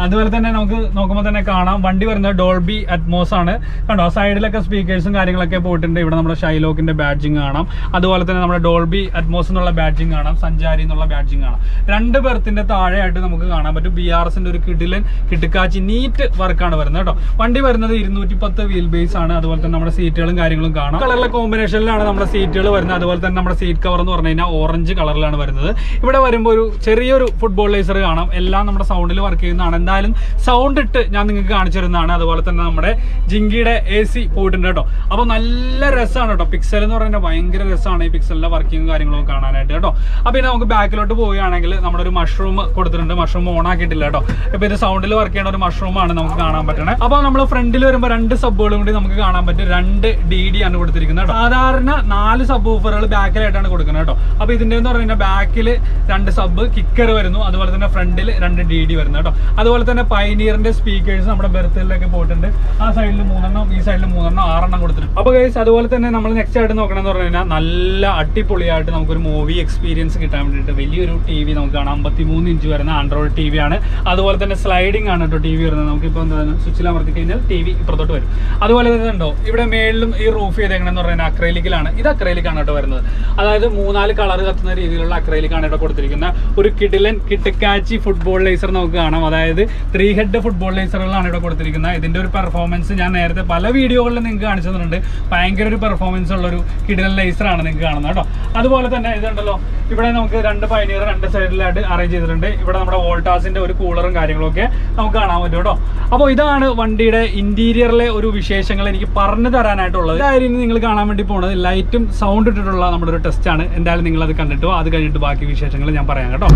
അതുപോലെ തന്നെ നമുക്ക് നോക്കുമ്പോൾ തന്നെ കാണാം. വണ്ടി വരുന്നത് ഡോൾബി അറ്റ്മോസ് ആണ്. കണ്ടോ? സൈഡിലൊക്കെ സ്പീക്കേഴ്സും കാര്യങ്ങളൊക്കെ പോയിട്ടുണ്ട്. ഇവിടെ നമ്മുടെ ഷൈലോക്കിന്റെ ബാഡ്ജിങ് കാണാം. അതുപോലെ തന്നെ നമ്മുടെ ഡോൾബി അറ്റ്മോസ് എന്നുള്ള ബാഡ്ജിങ് കാണാം. സഞ്ചാരി എന്നുള്ള ബാഡ്ജിങ് കാണാം. രണ്ട് ബെർത്തിന്റെ താഴെയായിട്ട് നമുക്ക് കാണാൻ പറ്റും. ബി ആർ എസിന്റെ ഒരു കിടിലൻ കിട്ടുക്കാച്ചി നീറ്റ് വർക്കാണ് വരുന്നത് കേട്ടോ. വണ്ടി വരുന്നത് ഇരുന്നൂറ്റി പത്ത് വീൽ ബേസ് ആണ്. അതുപോലെ തന്നെ നമ്മുടെ സീറ്റുകളും കാര്യങ്ങളും കാണാം. കളറിലെ കോമ്പിനേഷനിലാണ് നമ്മുടെ സീറ്റുകൾ വരുന്നത്. അതുപോലെ തന്നെ നമ്മുടെ സീറ്റ് കവർ എന്ന് പറഞ്ഞു കഴിഞ്ഞാൽ ഓറഞ്ച് കളറിലാണ് വരുന്നത്. ഇവിടെ വരുമ്പോൾ ഒരു ചെറിയൊരു ഫുട്ബോൾ ലേസർ കാണാം. എല്ലാം നമ്മുടെ സൗണ്ടിൽ വർക്ക് ചെയ്യുന്നതാണ് എന്തായാലും സൗണ്ട് ഇട്ട് ഞാൻ നിങ്ങൾക്ക് കാണിച്ചു തരുന്നതാണ്. അതുപോലെ തന്നെ നമ്മുടെ ജിങ്കിയുടെ എ സി പോയിട്ടുണ്ട് കേട്ടോ. അപ്പൊ നല്ല രസമാണ് കേട്ടോ. പിക്സൽ എന്ന് പറയുന്നത് ഭയങ്കര രസമാണ് ഈ പിക്സലിന്റെ വർക്കിംഗ് കാര്യങ്ങളൊക്കെ കാണാനായിട്ട് കേട്ടോ. അപ്പൊ ഇനി നമുക്ക് ബാക്കിലോട്ട് പോവുകയാണെങ്കിൽ നമ്മുടെ ഒരു മഷ്റൂം കൊടുത്തിട്ടുണ്ട്. മഷ്റൂം ഓൺ ആക്കിയിട്ടില്ല കേട്ടോ. ഇപ്പൊ ഇത് സൗണ്ടിൽ വർക്ക് ചെയ്യുന്ന ഒരു മഷ്റൂമാണ് നമുക്ക് കാണാൻ പറ്റണേ. അപ്പൊ നമ്മൾ ഫ്രണ്ടിൽ വരുമ്പോൾ രണ്ട് സബ്ബുകളും കൂടി നമുക്ക് കാണാൻ പറ്റും. രണ്ട് ഡി ഡി ആണ് കൊടുത്തിരിക്കുന്നത് കേട്ടോ. സാധാരണ നാല് സബ് ഓഫറുകൾ ബാക്കിലായിട്ടാണ് കൊടുക്കുന്നത് കേട്ടോ. അപ്പൊ ഇതിന്റെ എന്ന് പറഞ്ഞാൽ ബാക്കിൽ രണ്ട് സബ് കിക്കർ വരുന്നു. അതുപോലെ തന്നെ ഫ്രണ്ടിൽ രണ്ട് ഡി ഡി വരുന്നു കേട്ടോ. അതുപോലെ തന്നെ പൈനിയറിന്റെ സ്പീക്കേഴ്സ് നമ്മുടെ ബെർത്തിലേക്ക് പോയിട്ടുണ്ട്. ആ സൈഡിൽ മൂന്നെണ്ണം ഈ സൈഡിൽ മൂന്നെണ്ണം ആറെണ്ണം കൊടുത്തിട്ടുണ്ട്. അപ്പൊ ഗൈസ് അതുപോലെ തന്നെ നമ്മൾ നെക്സ്റ്റ് ആയിട്ട് നോക്കണമെന്ന് പറഞ്ഞു കഴിഞ്ഞാൽ നല്ല അടിപൊളിയായിട്ട് നമുക്കൊരു മൂവി എക്സ്പീരിയൻസ് കിട്ടാൻ വേണ്ടിയിട്ട് വലിയൊരു ടി വി നമുക്ക് കാണാം. അമ്പത്തി മൂന്ന് ഇഞ്ച് വരുന്ന ആൻഡ്രോയിഡ് ടി വി ആണ്. അതുപോലെ തന്നെ സ്ലൈഡിംഗ് ആണ് കേട്ടോ ടി വി വരുന്നത്. നമുക്കിപ്പോൾ എന്താണ് സ്വിച്ചിൽ അമർത്തി കഴിഞ്ഞാൽ ടി വി ഇപ്പുറത്തോട്ട് വരും. അതുപോലെ തന്നെ ഉണ്ടോ? ഇവിടെ മേളിലും ഈ റൂഫ് ചെയ്തേക്കണെന്ന് പറഞ്ഞാൽ അക്രൈലിക്കിലാണ് ഇത് അക്രൈലിക്കാണ് കേട്ടോ വരുന്നത്. അതായത് മൂന്നാൽ കളർ കത്തുന്ന രീതിയിലുള്ള അക്രൈലിക്കാണ് ഇവിടെ കൊടുത്തിരിക്കുന്ന ഒരു കിഡിലൻ കിട്ടക്കാച്ചി ഫുട്ബോൾ ലേസർ നമുക്ക് കാണാം. അതായത് ത്രീ ഹെഡ് ഫുട്ബോൾ ലേസറുകളാണ് ഇവിടെ കൊടുത്തിരിക്കുന്നത്. ഇതിന്റെ ഒരു പെർഫോമൻസ് ഞാൻ നേരത്തെ പല വീഡിയോകളിലും നിങ്ങൾക്ക് കാണിച്ചു തന്നിട്ടുണ്ട്. ഭയങ്കര ഒരു പെർഫോമൻസ് ഉള്ള ഒരു കിഡിലൻ ലേസർ ആണ് നിങ്ങൾക്ക് കാണുന്നത് കേട്ടോ. അതുപോലെ തന്നെ ഇതുണ്ടല്ലോ ഇവിടെ നമുക്ക് രണ്ട് പൈനീർ രണ്ട് സൈഡിലായിട്ട് അറേഞ്ച് ചെയ്തിട്ടുണ്ട്. ഇവിടെ നമ്മുടെ വോൾട്ടാസിന്റെ ഒരു കൂളറും കാര്യങ്ങളൊക്കെ നമുക്ക് കാണാൻ പറ്റും കേട്ടോ. അപ്പോൾ ഇതാണ് വണ്ടിയുടെ ഇന്റീരിയറിലെ ഒരു വിശേഷങ്ങൾ എനിക്ക് പറഞ്ഞു തരാനായിട്ടുള്ളത്. ഇതായിരുന്നു നിങ്ങൾ കാണാൻ വേണ്ടി പോകുന്നത് ലൈറ്റും സൗണ്ട് ഇട്ടിട്ടുള്ള നമ്മുടെ ഒരു ടെസ്റ്റാണ് എന്തായാലും നിങ്ങളത് കണ്ടിട്ടോ അത് കഴിഞ്ഞിട്ട് ബാക്കി വിശേഷങ്ങൾ ഞാൻ പറയാം കേട്ടോ.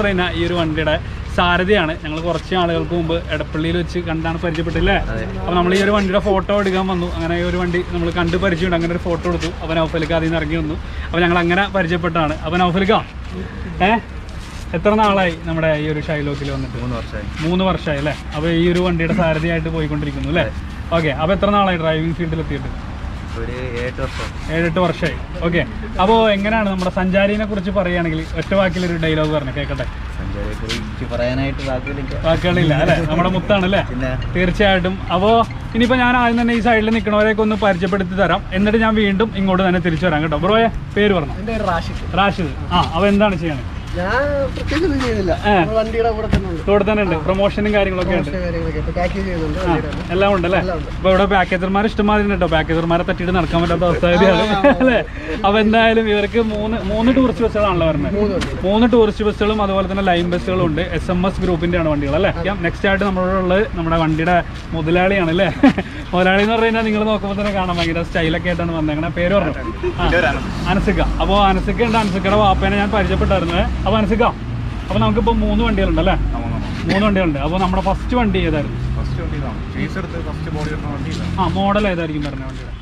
പറയുന്ന ഈ ഒരു വണ്ടിയുടെ സാരഥിയാണ്. ഞങ്ങൾ കുറച്ച് ആളുകൾക്ക് മുമ്പ് എടപ്പള്ളിയിൽ വെച്ച് കണ്ടാണ് പരിചയപ്പെട്ടില്ലേ? അപ്പോൾ നമ്മൾ ഈ ഒരു വണ്ടിയുടെ ഫോട്ടോ എടുക്കാൻ വന്നു. അങ്ങനെ ഈ ഒരു വണ്ടി നമ്മൾ കണ്ട് പരിചയമുണ്ട്. അങ്ങനെ ഒരു ഫോട്ടോ എടുത്തു. അവൻ നൗഫലിക്ക അതിൽ നിന്ന് ഇറങ്ങി വന്നു. അപ്പോൾ ഞങ്ങൾ അങ്ങനെ പരിചയപ്പെട്ടാണ് അപ്പോൾ നൗഫലിക്ക ഏ? എത്ര നാളായി നമ്മുടെ ഈ ഒരു ഷൈലോക്കിൽ വന്നിട്ട്? മൂന്ന് വർഷമായി. മൂന്ന് വർഷമായി അല്ലേ? അപ്പോൾ ഈ ഒരു വണ്ടിയുടെ സാരഥിയായിട്ട് പോയിക്കൊണ്ടിരിക്കുന്നു അല്ലേ? ഓക്കെ. അപ്പോൾ എത്ര നാളായി ഡ്രൈവിംഗ് ഫീൽഡിൽ എത്തിയിട്ട്? ഒരു ഏഴെട്ട് വർഷമായി. ഓക്കെ അപ്പോ എങ്ങനെയാണ് നമ്മുടെ സഞ്ചാരിനെ കുറിച്ച് പറയുകയാണെങ്കിൽ ഒറ്റ വാക്കിൽ ഒരു ഡയലോഗ് പറഞ്ഞു കേൾക്കട്ടെ? സഞ്ചാരിയെ കുറിച്ച് പറയാനായിട്ട് വാക്കുകളില്ല. വാക്കുകളില്ല അല്ലേ? നമ്മുടെ മുത്താണ് അല്ലേ? തീർച്ചയായിട്ടും. അപ്പോൾ ഇനിയിപ്പോൾ ഞാൻ ആദ്യം തന്നെ ഈ സൈഡിൽ നിൽക്കണവരെയൊക്കെ ഒന്ന് പരിചയപ്പെടുത്തി തരാം. എന്നിട്ട് ഞാൻ വീണ്ടും ഇങ്ങോട്ട് തന്നെ തിരിച്ചു വരാം കേട്ടോ. ബ്രോയെ പേര് പറഞ്ഞു? റാഷിദ്. റാഷിദ്. ആ അപ്പോൾ എന്താണ് ചെയ്യണത് ഞാൻ പ്രത്യേകിച്ച് ഒന്നും ചെയ്യുന്നില്ല നമ്മൾ വണ്ടിയുടെ കൂടെ തന്നെ ഉണ്ട് തന്നെ ഉണ്ട്. പ്രൊമോഷനും കാര്യങ്ങളൊക്കെ ഉണ്ട്. ഇപ്പൊ എല്ലാം ഉണ്ട് അല്ലേ എല്ലാം അപ്പൊ ഇവിടെ പാക്കേജർമാർ ഇഷ്ടമാതിരി കേട്ടോ. പാക്കേജർമാരെ തട്ടിയിട്ട് നടക്കാൻ പറ്റാത്ത അവസ്ഥയാണ് അല്ലേ? അപ്പൊ എന്തായാലും ഇവർക്ക് മൂന്ന് മൂന്ന് ടൂറിസ്റ്റ് ബസ്സുകളാണല്ലോ വരുന്നത്. മൂന്ന് മൂന്ന് ടൂറിസ്റ്റ് ബസ്സുകളും അതുപോലെ തന്നെ ലൈൻ ബസ്സുകളും ഉണ്ട്. എസ് എം എസ് ഗ്രൂപ്പിന്റെ ആണ് വണ്ടികൾ അല്ലേ? നെക്സ്റ്റ് ആയിട്ട് നമ്മളോടുള്ളത് നമ്മുടെ വണ്ടിയുടെ മുതലാളിയാണ് അല്ലേ? മുതലാളി എന്ന് പറഞ്ഞാൽ നിങ്ങൾ നോക്കുമ്പോൾ തന്നെ കാണാൻ ഭയങ്കര സ്റ്റൈലൊക്കെ ആയിട്ടാണ് വന്നേക്കണേ. പേര് പറഞ്ഞു? അനസിക്ക അപ്പോൾ അനസിക്ക ഉണ്ട്. അനസിക്കയുടെ വാപ്പേനെ ഞാൻ പരിചയപ്പെട്ടായിരുന്നു. അപ്പോൾ അനസിക്ക അപ്പോൾ നമുക്കിപ്പോൾ മൂന്ന് വണ്ടികളുണ്ട് അല്ലേ? മൂന്ന് വണ്ടികളുണ്ട്. അപ്പോൾ നമ്മുടെ ഫസ്റ്റ് വണ്ടി ഏതായിരുന്നു? ആ മോഡൽ ഏതായിരിക്കും പറഞ്ഞ വണ്ടിയുടെ?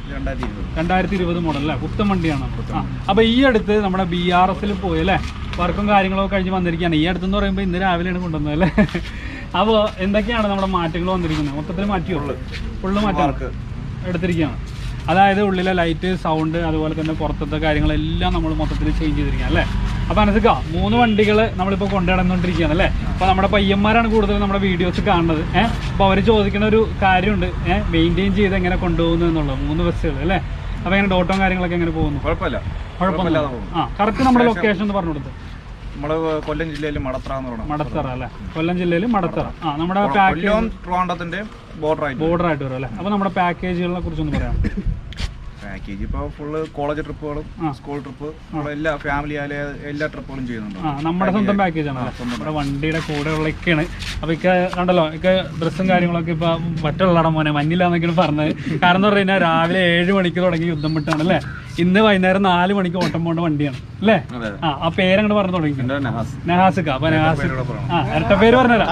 രണ്ടായിരത്തി ഇരുപത് മോഡൽ അല്ലേ? പുത്തൻ വണ്ടിയാണ്. അപ്പൊ അപ്പോൾ ഈ അടുത്ത് നമ്മുടെ ബി ആർ എസിൽ പോയി അല്ലേ? വർക്കും കാര്യങ്ങളൊക്കെ കഴിഞ്ഞ് വന്നിരിക്കുകയാണ്. ഈ അടുത്തെന്ന് പറയുമ്പോൾ ഇന്ന് രാവിലെയാണ് കൊണ്ടുവന്നത് അല്ലേ? അപ്പോൾ എന്തൊക്കെയാണ് നമ്മുടെ മാറ്റങ്ങൾ വന്നിരിക്കുന്നത്? മൊത്തത്തിൽ മാറ്റിയുള്ളൂ ഫുള്ള് മാറ്റം എടുത്തിരിക്കുകയാണ്. അതായത് ഉള്ളിലെ ലൈറ്റ് സൗണ്ട് അതുപോലെ തന്നെ പുറത്തത്തെ കാര്യങ്ങളെല്ലാം നമ്മൾ മൊത്തത്തിൽ ചേഞ്ച് ചെയ്തിരിക്കുകയാണ് അല്ലേ? അപ്പോൾ അനസുക്ക മൂന്ന് വണ്ടികൾ നമ്മളിപ്പോൾ കൊണ്ടുനടന്നുകൊണ്ടിരിക്കുകയാണ് അല്ലേ? അപ്പോൾ നമ്മുടെ പയ്യന്മാരാണ് കൂടുതൽ നമ്മുടെ വീഡിയോസ് കാണുന്നത് ഏഹ് അപ്പോൾ അവർ ചോദിക്കുന്ന ഒരു കാര്യമുണ്ട് ഏഹ് മെയിന്റെയിൻ ചെയ്ത് എങ്ങനെ കൊണ്ടുപോകുന്നു എന്നുള്ളത് മൂന്ന് ബസ്സുകൾ അല്ലേ? അപ്പോൾ എങ്ങനെ ഡോട്ടോ കാര്യങ്ങളൊക്കെ എങ്ങനെ പോകുന്നു? കുഴപ്പമില്ല. കുഴപ്പമില്ല. ആ കറക്റ്റ് നമ്മുടെ ലൊക്കേഷൻ എന്ന് പറഞ്ഞു കൊടുത്ത്. നമ്മൾ കൊല്ലം ജില്ലയിൽ മടത്തറ എന്ന് പറയുന്നത് മടത്തറ അല്ലേ? കൊല്ലം ജില്ലയിൽ മടത്തറ ആ നമ്മുടെ പാക്കേജ് കൊല്ലം ട്രിവാൻഡത്തിന്റെ ബോർഡർ ആയിട്ട് ബോർഡർ ആയിട്ട് വരും അല്ലേ? അപ്പൊ നമ്മുടെ പാക്കേജുകളെ കുറിച്ചൊന്ന് പറയാം *coughs* പാക്കേജ് ഇപ്പൊ ഫുള്ള് കോളേജ് ട്രിപ്പുകളും സ്കൂൾ ട്രിപ്പ് എല്ലാ ഫാമിലി എല്ലാ ട്രിപ്പുകളും ചെയ്യുന്നുണ്ട്. ആ നമ്മുടെ സ്വന്തം പാക്കേജ് ആണ് നമ്മുടെ വണ്ടിയുടെ കൂടെ ഉള്ളൊക്കെയാണ് അപ്പൊ ഇക്ക കണ്ടല്ലോ ഇക്ക ഡ്രസ്സും കാര്യങ്ങളൊക്കെ ഇപ്പൊ മറ്റുള്ളടം മോനെ മഞ്ഞില്ലാന്നൊക്കെയാണ് പറഞ്ഞത്. കാരണം എന്ന് പറഞ്ഞു കഴിഞ്ഞാൽ രാവിലെ ഏഴ് മണിക്ക് തുടങ്ങി യുദ്ധം വിട്ടാണ് അല്ലേ ഇന്ന് വൈകുന്നേരം നാല് മണിക്ക് ഓട്ടം പോകേണ്ട വണ്ടിയാണ് അല്ലേ? ആ ആ പേരങ്ങോട്ട് പറഞ്ഞു തുടങ്ങി നെഹാസ്. നഹാസ് നഹാസിക്ക അപ്പൊ നഹാസ്. ആ ഇരട്ട പേര് പറഞ്ഞുതരാം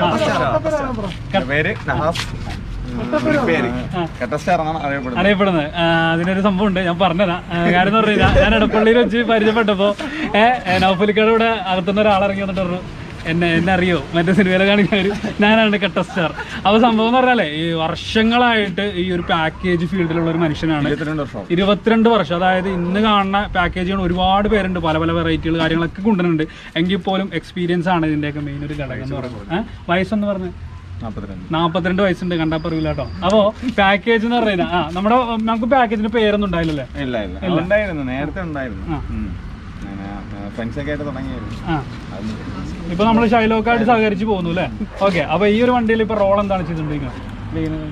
അറിയപ്പെടുന്നത്. അതിനൊരു സംഭവം ഉണ്ട് ഞാൻ പറഞ്ഞതാ കാര്യം എന്ന് പറഞ്ഞാൽ ഞാൻ എടപ്പള്ളിയിൽ വെച്ച് പരിചയപ്പെട്ടപ്പോ ഏഹ് നൗഫലിക്കയുടെ കൂടെ അകത്തുനിന്ന് ഒരാൾ ഇറങ്ങി വന്നിട്ട് പറഞ്ഞു എന്നെ എന്നെ അറിയോ? മറ്റേ സിനിമയിലെ കാണിക്കുന്ന ഒരു ഞാനാണ് കട്ട സ്റ്റാർ അപ്പോൾ സംഭവം എന്ന് പറഞ്ഞാലേ ഈ വർഷങ്ങളായിട്ട് ഈ ഒരു പാക്കേജ് ഫീൽഡിലുള്ള ഒരു മനുഷ്യനാണ്. ഇരുപത്തിരണ്ട് വർഷം അതായത് ഇന്ന് കാണുന്ന പാക്കേജുകൾ ഒരുപാട് പേരുണ്ട്. പല പല വെറൈറ്റികൾ കാര്യങ്ങളൊക്കെ കൊണ്ടുവരുന്നുണ്ട്. എങ്കിൽ പോലും എക്സ്പീരിയൻസ് ആണ് ഇതിന്റെയൊക്കെ മെയിൻ ഒരു ഘടകം എന്ന് പറയുന്നത്. വയസ്സെന്ന് പറഞ്ഞ്? നാപ്പത്തിരണ്ട്. വയസ്സുണ്ട് കണ്ടാ പറയൂല കേട്ടോ അപ്പോ പാക്കേജ് എന്ന് പറയുന്നത് ആ നമ്മുടെ നമുക്ക് പാക്കേജിന് പേരൊന്നും ഉണ്ടായില്ലല്ലേ? ഇല്ല ഇല്ല. ഉണ്ടായിരുന്നു നേരത്തെ ഉണ്ടായിരുന്നു. ഇപ്പൊ നമ്മൾ ഷൈലോക്കായിട്ട് സഹകരിച്ച് പോകുന്നു അല്ലേ? ഓക്കെ അപ്പൊ ഈ ഒരു വണ്ടിയിൽ ഇപ്പൊ റോൾ എന്താണ് ചെയ്തിട്ടുണ്ടെങ്കിൽ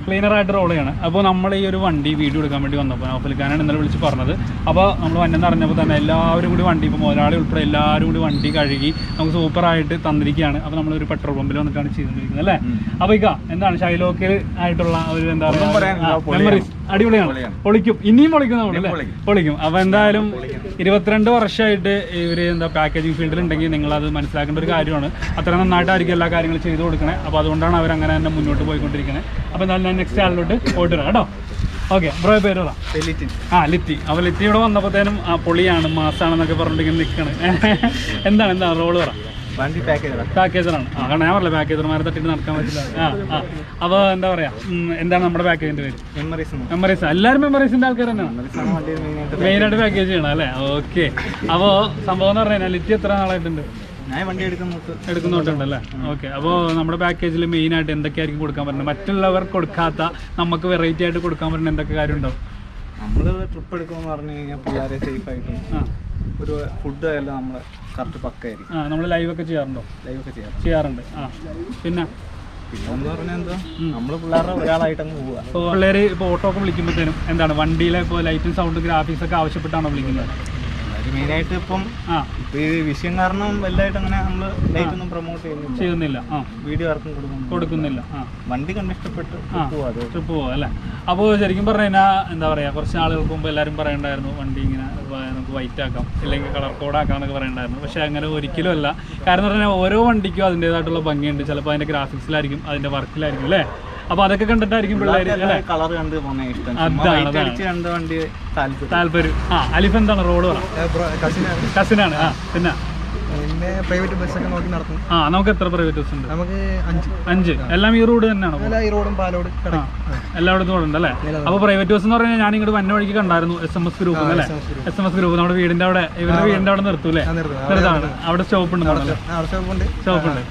ക്ലീനർ ആയിട്ട് റോൾ ചെയ്യണം. അപ്പോൾ നമ്മൾ ഈ ഒരു വണ്ടി വീഡിയോ എടുക്കാൻ വേണ്ടി വന്നപ്പോൾ നൗഫലിക്കാനാണ് ഇന്നലെ വിളിച്ച് പറഞ്ഞത്. അപ്പോൾ നമ്മൾ വന്നെന്ന് അറിഞ്ഞപ്പോൾ തന്നെ എല്ലാവരും കൂടി വണ്ടി ഇപ്പോൾ മുതലാളി ഉൾപ്പെടെ എല്ലാവരും കൂടി വണ്ടി കഴുകി നമുക്ക് സൂപ്പറായിട്ട് തന്നിരിക്കുകയാണ്. അപ്പോൾ നമ്മളൊരു പെട്രോൾ പമ്പിൽ വന്നിട്ടാണ് ചെയ്തിരിക്കുന്നത് അല്ലേ? അപ്പോൾ ഇക്ക എന്താണ് ഷൈലോക്കിൽ ആയിട്ടുള്ള ഒരു എന്താ പറയുക മെമ്മറീസ് അടിപൊളിയാണ്. പൊളിക്കും. ഇനിയും നമ്മൾ പൊളിക്കും. പൊളിക്കും. അപ്പോൾ എന്തായാലും ഇരുപത്തിരണ്ട് വർഷമായിട്ട് ഇവർ എന്താ പാക്കേജിംഗ് ഫീൽഡിൽ ഉണ്ടെങ്കിൽ നിങ്ങൾ അത് മനസ്സിലാക്കേണ്ട ഒരു കാര്യമാണ്. അത്ര നന്നായിട്ടായിരിക്കും എല്ലാ കാര്യങ്ങളും ചെയ്തു കൊടുക്കണേ. അപ്പോൾ അതുകൊണ്ടാണ് അവർ അങ്ങനെ തന്നെ മുന്നോട്ട് പോയിക്കൊണ്ടിരിക്കുന്നത് അപ്പോൾ എന്തായാലും ഞാൻ നെക്സ്റ്റ് ആളിലോട്ട് പോയിട്ട് വരാം കേട്ടോ. ഓക്കെ ബ്രോ പേര് ആ ലിറ്റി. അപ്പോൾ ലിറ്റി ഇവിടെ വന്നപ്പോഴത്തേനും ആ പൊളിയാണ് മാസാണെന്നൊക്കെ പറഞ്ഞിട്ട് ഇങ്ങനെ നിൽക്കണേ *laughs* എന്താണ് എന്താണ് റോൾ പറ. പാക്കേജറാണ് ആ കാരണം ഞാൻ പറഞ്ഞില്ല പാക്കേജർമാരെ തട്ടിട്ട് നടക്കാൻ പറ്റില്ല. ആ ആ. അപ്പോൾ എന്താ പറയാ എന്താണ് നമ്മുടെ പാക്കേജിന്റെ പേര്? മെമ്മറീസ് എല്ലാവരും മെമ്മറീസിന്റെ ആൾക്കാർ തന്നെയാണ്? മെയിനായിട്ട് പാക്കേജ് ചെയ്യണം അല്ലേ? ഓക്കെ അപ്പോൾ സംഭവം എന്ന് പറഞ്ഞാൽ ലിറ്റി എത്ര നാളായിട്ടുണ്ട്? എടുക്കുന്നുണ്ടല്ലേ? ഓക്കെ അപ്പോൾ നമ്മുടെ പാക്കേജിൽ എന്തൊക്കെ എന്തൊക്കെയായിരിക്കും കൊടുക്കാൻ പറ്റുന്നത്? മറ്റുള്ളവർ കൊടുക്കാത്ത നമുക്ക് വെറൈറ്റി ആയിട്ട് കൊടുക്കാൻ പറ്റുന്ന എന്തൊക്കെ കാര്യമുണ്ടോ? നമ്മൾ ട്രിപ്പ് എടുക്കുമെന്ന് പറഞ്ഞു കഴിഞ്ഞാൽ പിള്ളേരെ സേഫ് ആയിട്ടും ഒരു ഫുഡ് എല്ലാം നമ്മൾ കറക്റ്റ് പക്കായിരിക്കും. ആ നമ്മൾ ലൈവ് ഒക്കെ ചെയ്യാറുണ്ടോ? ലൈവ് ഒക്കെ ചെയ്യാറ് ചെയ്യാറുണ്ട്. ആ പിന്നെ? പിന്നെ എന്ന് പറഞ്ഞാൽ എന്താ നമ്മൾ പിള്ളേരുടെ ഒരാളായിട്ട് അങ്ങ് പോവുക പിള്ളേർ ഇപ്പോൾ ഓട്ടോ ഒക്കെ വിളിക്കുമ്പോഴത്തേനും എന്താണ് വണ്ടിയിലെ ഇപ്പോൾ ലൈറ്റും സൗണ്ട് ഗ്രാഫിക്സ് ഒക്കെ ആവശ്യപ്പെട്ടാണോ വിളിക്കുന്നത്? മെയിനായിട്ട് ഇപ്പം ആ. ഈ വിഷയം കാരണം വലുതായിട്ട് അങ്ങനെ നമ്മൾ ലൈറ്റ് ഒന്നും പ്രൊമോട്ട് ചെയ്യുന്നില്ല. ചെയ്യുന്നില്ല. വീഡിയോ ആർക്കും കൊടുക്കുന്നു കൊടുക്കുന്നില്ല. വണ്ടി കണ്ട് ഇഷ്ടപ്പെട്ട് ട്രിപ്പ് പോവാ അല്ലേ? അപ്പോൾ ശരിക്കും പറഞ്ഞു കഴിഞ്ഞാൽ എന്താ പറയുക കുറച്ച് നാളുകൾക്ക് മുമ്പ് എല്ലാവരും പറയണ്ടായിരുന്നു വണ്ടി ഇങ്ങനെ നമുക്ക് വൈറ്റ് ആക്കാം അല്ലെങ്കിൽ കളർ കോഡ് ആക്കാം എന്നൊക്കെ പറയണ്ടായിരുന്നു. പക്ഷേ അങ്ങനെ ഒരിക്കലും അല്ല. കാരണം എന്ന് പറഞ്ഞാൽ ഓരോ വണ്ടിക്കും അതിന്റേതായിട്ടുള്ള ഭംഗിയുണ്ട്. ചിലപ്പോൾ അതിന്റെ ഗ്രാഫിക്സിലായിരിക്കും അതിന്റെ വർക്കിലായിരിക്കും അല്ലേ? അപ്പോൾ അതൊക്കെ കണ്ടിട്ടായിരിക്കും പിള്ളേർ അല്ലേ? കളർ കണ്ട് പോണേ ഇഷ്ടം. താല്പര്യം. താല്പര്യം. ആ അലിഫ് എന്താണ് റോഡ് കസിനാണ് ആ പിന്നെ? പിന്നെ പ്രൈവറ്റ് ബസ്സൊക്കെ നോക്കി നടത്തും. ആ നമുക്ക് എത്ര പ്രൈവറ്റ് ബസ് ഉണ്ട്? നമുക്ക് അഞ്ച്. അഞ്ച്. എല്ലാം ഈ റോഡ് തന്നെയാണോ? അല്ല ഈ റോഡും പാലോട് എല്ലായിടത്തും കൂടെ ഉണ്ടല്ലേ അപ്പോൾ പ്രൈവറ്റ് ബസ് എന്ന് പറഞ്ഞാൽ ഞാൻ ഇങ്ങോട്ട് വന്ന വഴിക്ക് കണ്ടായിരുന്നു എസ് എം എസ് ഗ്രൂപ്പ് അല്ലേ? എസ് എം എസ് ഗ്രൂപ്പ് നമ്മുടെ വീടിന്റെ അവിടെ ഇവരുടെ വീടിന്റെ അവിടെ നിർത്തൂലേ നിർത്താണ് അവിടെ സ്റ്റോപ്പ് ഉണ്ട് സ്റ്റോപ്പ് ഉണ്ട്.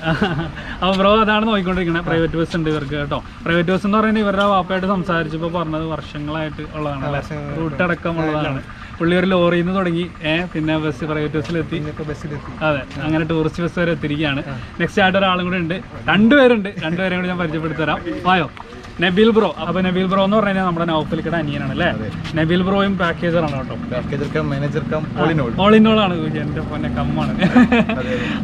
അപ്പോൾ ബ്രോ അതാണ് നോക്കിക്കൊണ്ടിരിക്കുന്നത് പ്രൈവറ്റ് ബസ് ഉണ്ട് ഇവർക്ക് കേട്ടോ. പ്രൈവറ്റ് ബസ് എന്ന് പറയുന്നത് ഇവരുടെ വാപ്പയായിട്ട് സംസാരിച്ചപ്പോൾ പറഞ്ഞത് വർഷങ്ങളായിട്ട് ഉള്ളതാണ് അല്ലേ? റൂട്ട് അടക്കം ഉള്ളതാണ്. പുള്ളി ഒരു ലോറിയിൽ നിന്ന് തുടങ്ങി. ഏഹ് പിന്നെ ബസ് പ്രൈവറ്റ് ബസ്സിലെത്തി ബസ്സിലെത്തി അതെ അങ്ങനെ ടൂറിസ്റ്റ് ബസ് വരെ എത്തിയിരിക്കുകയാണ്. നെക്സ്റ്റ് ആയിട്ട് ഒരാളും കൂടെ ഉണ്ട്. രണ്ടുപേരുണ്ട്. രണ്ടുപേരും കൂടി ഞാൻ പരിചയപ്പെടുത്തരാം വായോ. നബീൽ ബ്രോ. അപ്പൊ നബീൽ ബ്രോ എന്ന് പറഞ്ഞാൽ നമ്മുടെ നൗഫലിക്കട അനിയനാണ് അല്ലേ? നബീൽ ബ്രോയും പാക്കേജർ ആണ് കേട്ടോ ഓൾ ഇൻ ഓൾ ആണ് എന്റെ പൊന്നെ കമ്മാണ്.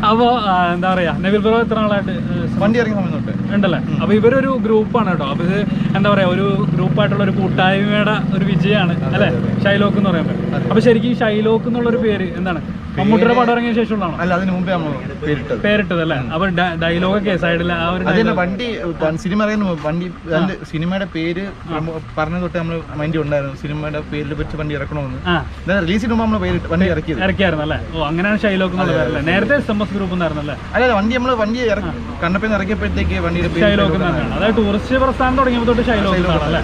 അപ്പോ എന്താ പറയാ നബീൽ ബ്രോ എത്ര ആളായിട്ട് വണ്ടി ഇറങ്ങി ഉണ്ടല്ലേ? അപ്പൊ ഇവരൊരു ഗ്രൂപ്പാണ് കേട്ടോ. അപ്പൊ ഇത് എന്താ പറയാ ഒരു ഗ്രൂപ്പായിട്ടുള്ള ഒരു കൂട്ടായ്മയുടെ ഒരു വിജയമാണ് അല്ലെ? ഷൈലോക്ക് എന്ന് പറയാൻ പറ്റും. അപ്പൊ ശരിക്കും ഷൈലോക്ക് എന്നുള്ള ഒരു പേര് എന്താണ്? മമ്മൂട്ടിയുടെ പടം ഇറങ്ങിയ ശേഷമുള്ളതാണോ? അല്ല അതിന് മുമ്പേ നമ്മൾ പേരിട്ടത്. പേരിട്ടത് അല്ലേ? അപ്പൊ ഡയലോഗൊക്കെ സൈഡിൽ ആ ഒരു വണ്ടി സിനിമ അറിയുന്ന വണ്ടി അതിന്റെ സിനിമയുടെ പേര് പറഞ്ഞ തൊട്ട് നമ്മൾ മൈൻഡ് ഉണ്ടായിരുന്നു. സിനിമയുടെ പേരിൽ വെച്ച് വണ്ടി ഇറക്കണമെന്ന്. റിലീസ് റിലീസിന് മുമ്പ് നമ്മൾ പേര് വണ്ടി ഇറക്കിയത്. ഇറക്കിയായിരുന്നു അല്ലേ? ഓ അങ്ങനെയാണ് ഷൈലോക്ക് എന്നുള്ള നേരത്തെ എസ് എം എസ് ഗ്രൂപ്പ് എന്നായിരുന്നു അല്ലേ? വണ്ടി നമ്മൾ വണ്ടി ഇറക്കി കണ്ണപ്പിന്ന് ഇറക്കിയപ്പോഴത്തേക്ക് വണ്ടിയുടെ പേര് ഷൈലോക്ക് അതായത് ടൂറിസ്റ്റ് പ്രസ്ഥാനം തുടങ്ങിയപ്പോൾ തൊട്ട് ഷൈലോക്ക് അല്ലേ?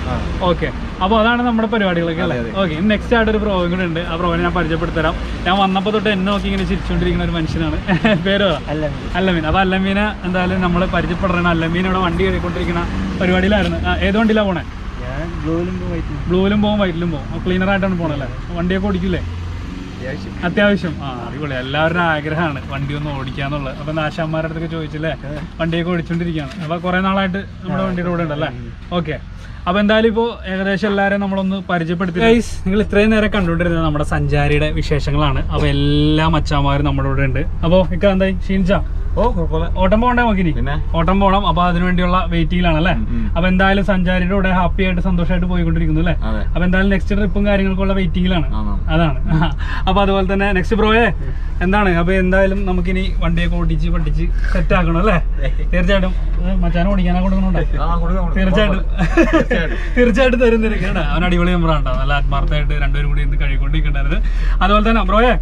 ഓക്കെ അപ്പോൾ അതാണ് നമ്മുടെ പരിപാടികളൊക്കെ അല്ലേ? ഓക്കെ നെക്സ്റ്റ് ആയിട്ട് ഒരു പ്രോഗ്രാം കൂടെ ഉണ്ട്. ആ പ്രോഗ്രാം ഞാൻ പരിചയപ്പെടുത്തരാം. ഞാൻ വന്നപ്പോൾ തൊട്ട് എന്നെ നോക്കി ഇങ്ങനെ ചിരിച്ചുകൊണ്ടിരിക്കുന്ന ഒരു മനുഷ്യനാണ്. *laughs* പേരോ? അല്ലമീൻ. അപ്പോൾ അല്ലമീന എന്തായാലും നമ്മൾ പരിചയപ്പെടണം അല്ലമീൻ ഇവിടെ വണ്ടി കയറിക്കൊണ്ടിരിക്കുന്ന പരിപാടിയിലായിരുന്നു. ഏത് വണ്ടിയിലാണ് പോണേ? ബ്ലൂവിലും പോകും വൈറ്റിലും. പോകും ക്ലീനർ ആയിട്ടാണ് പോണല്ലേ വണ്ടിയൊക്കെ ഓടിക്കില്ലേ അത്യാവശ്യം. ആ അടിപൊളി. എല്ലാവരുടെ ആഗ്രഹമാണ് വണ്ടി ഒന്ന് ഓടിക്കാന്നുള്ളത്. അപ്പൊ നാശാന്മാരുടെ അടുത്തൊക്കെ ചോദിച്ചില്ലേ? വണ്ടിയൊക്കെ ഓടിച്ചോണ്ടിരിക്കുകയാണ്. അപ്പൊ കുറെ നാളായിട്ട് നമ്മുടെ വണ്ടിയുടെ കൂടെ ഉണ്ടല്ലേ? ഓക്കെ അപ്പൊ എന്തായാലും ഇപ്പോൾ ഏകദേശം എല്ലാരും നമ്മളൊന്ന് പരിചയപ്പെടുത്തി ഗൈസ് നിങ്ങൾ ഇത്രയും നേരം കണ്ടുകൊണ്ടിരുന്നത് നമ്മുടെ സഞ്ചാരിയുടെ വിശേഷങ്ങളാണ്. അപ്പൊ എല്ലാ മച്ചാന്മാരും നമ്മുടെ കൂടെ ഉണ്ട്. അപ്പോൾ ഇക്ക എന്തായി? ക്ഷീണിച്ചാ ഓ കുഴപ്പമില്ല. ഓട്ടം പോകണ്ടേ നോക്കി പിന്നെ? ഓട്ടം പോകണം അപ്പൊ അതിനുവേണ്ടിയുള്ള വെയിറ്റിംഗിലാണ് അല്ലേ? അപ്പൊ എന്തായാലും സഞ്ചാരിയുടെ കൂടെ ഹാപ്പി ആയിട്ട് സന്തോഷമായിട്ട് പോയിക്കൊണ്ടിരിക്കുന്നു അല്ലേ? അപ്പൊ എന്തായാലും നെക്സ്റ്റ് ട്രിപ്പും കാര്യങ്ങൾക്കുള്ള വെയിറ്റിംഗിലാണ് അതാണ്. *laughs* അപ്പൊ അതുപോലെ തന്നെ നെക്സ്റ്റ് പ്രോയെ എന്താണ്? അപ്പൊ എന്തായാലും നമുക്കിനി വണ്ടിയൊക്കെ ഓടിച്ച് പഠിച്ച് സെറ്റ് ആക്കണം അല്ലേ? *laughs* തീർച്ചയായിട്ടും. മച്ചാനും മച്ചാനെ ഓടിക്കാനെ കൊടുക്കണുണ്ടോ തീർച്ചയായിട്ടും. തീർച്ചയായിട്ടും. തരുന്ന തരും അവൻ അടിപൊളി മെമ്പറാണ് നല്ല ആത്മാർത്ഥമായിട്ട് രണ്ടുപേരും കൂടി ഇന്ന് കഴിക്കൊണ്ടിരിക്കണ്ടായിരുന്നു അതുപോലെ തന്നെ അബ്രോയെ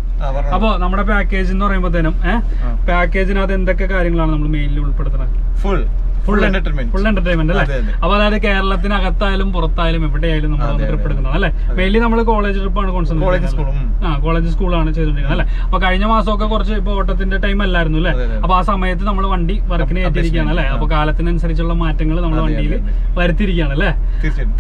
അപ്പൊ നമ്മുടെ പാക്കേജ് എന്ന് പറയുമ്പോഴത്തേനും ഏഹ് പാക്കേജിനകത്ത് എന്തൊക്കെ കാര്യങ്ങളാണ് നമ്മൾ മെയിനിൽ ഉൾപ്പെടുത്തുന്നത്? Full full entertainment full entertainment അല്ലേ. അപ്പൊ അതായത് കേരളത്തിനകത്തായാലും പുറത്തായാലും എവിടെയായാലും നമ്മൾ ട്രിപ്പ്. എടുക്കുന്നത് അല്ലേ? മെയിൻലി നമ്മൾ കോളേജ് ട്രിപ്പാണ് കോളേജ് കോൺസെൻട്രേറ്റ് ആ കോളേജ് സ്കൂളാണ് ചെയ്തോണ്ടിരിക്കുന്നത് അല്ലേ? അപ്പൊ കഴിഞ്ഞ മാസമൊക്കെ കുറച്ച് ഇപ്പൊ ഓട്ടത്തിന്റെ ടൈം അല്ലായിരുന്നു അല്ലേ. അപ്പൊ ആ സമയത്ത് നമ്മൾ വണ്ടി വർക്കിന് ഏറ്റിരിക്കുകയാണ് അല്ലേ? അപ്പൊ കാലത്തിനനുസരിച്ചുള്ള മാറ്റങ്ങൾ നമ്മുടെ വണ്ടിയിൽ വരുത്തിയിരിക്കുകയാണ് അല്ലേ?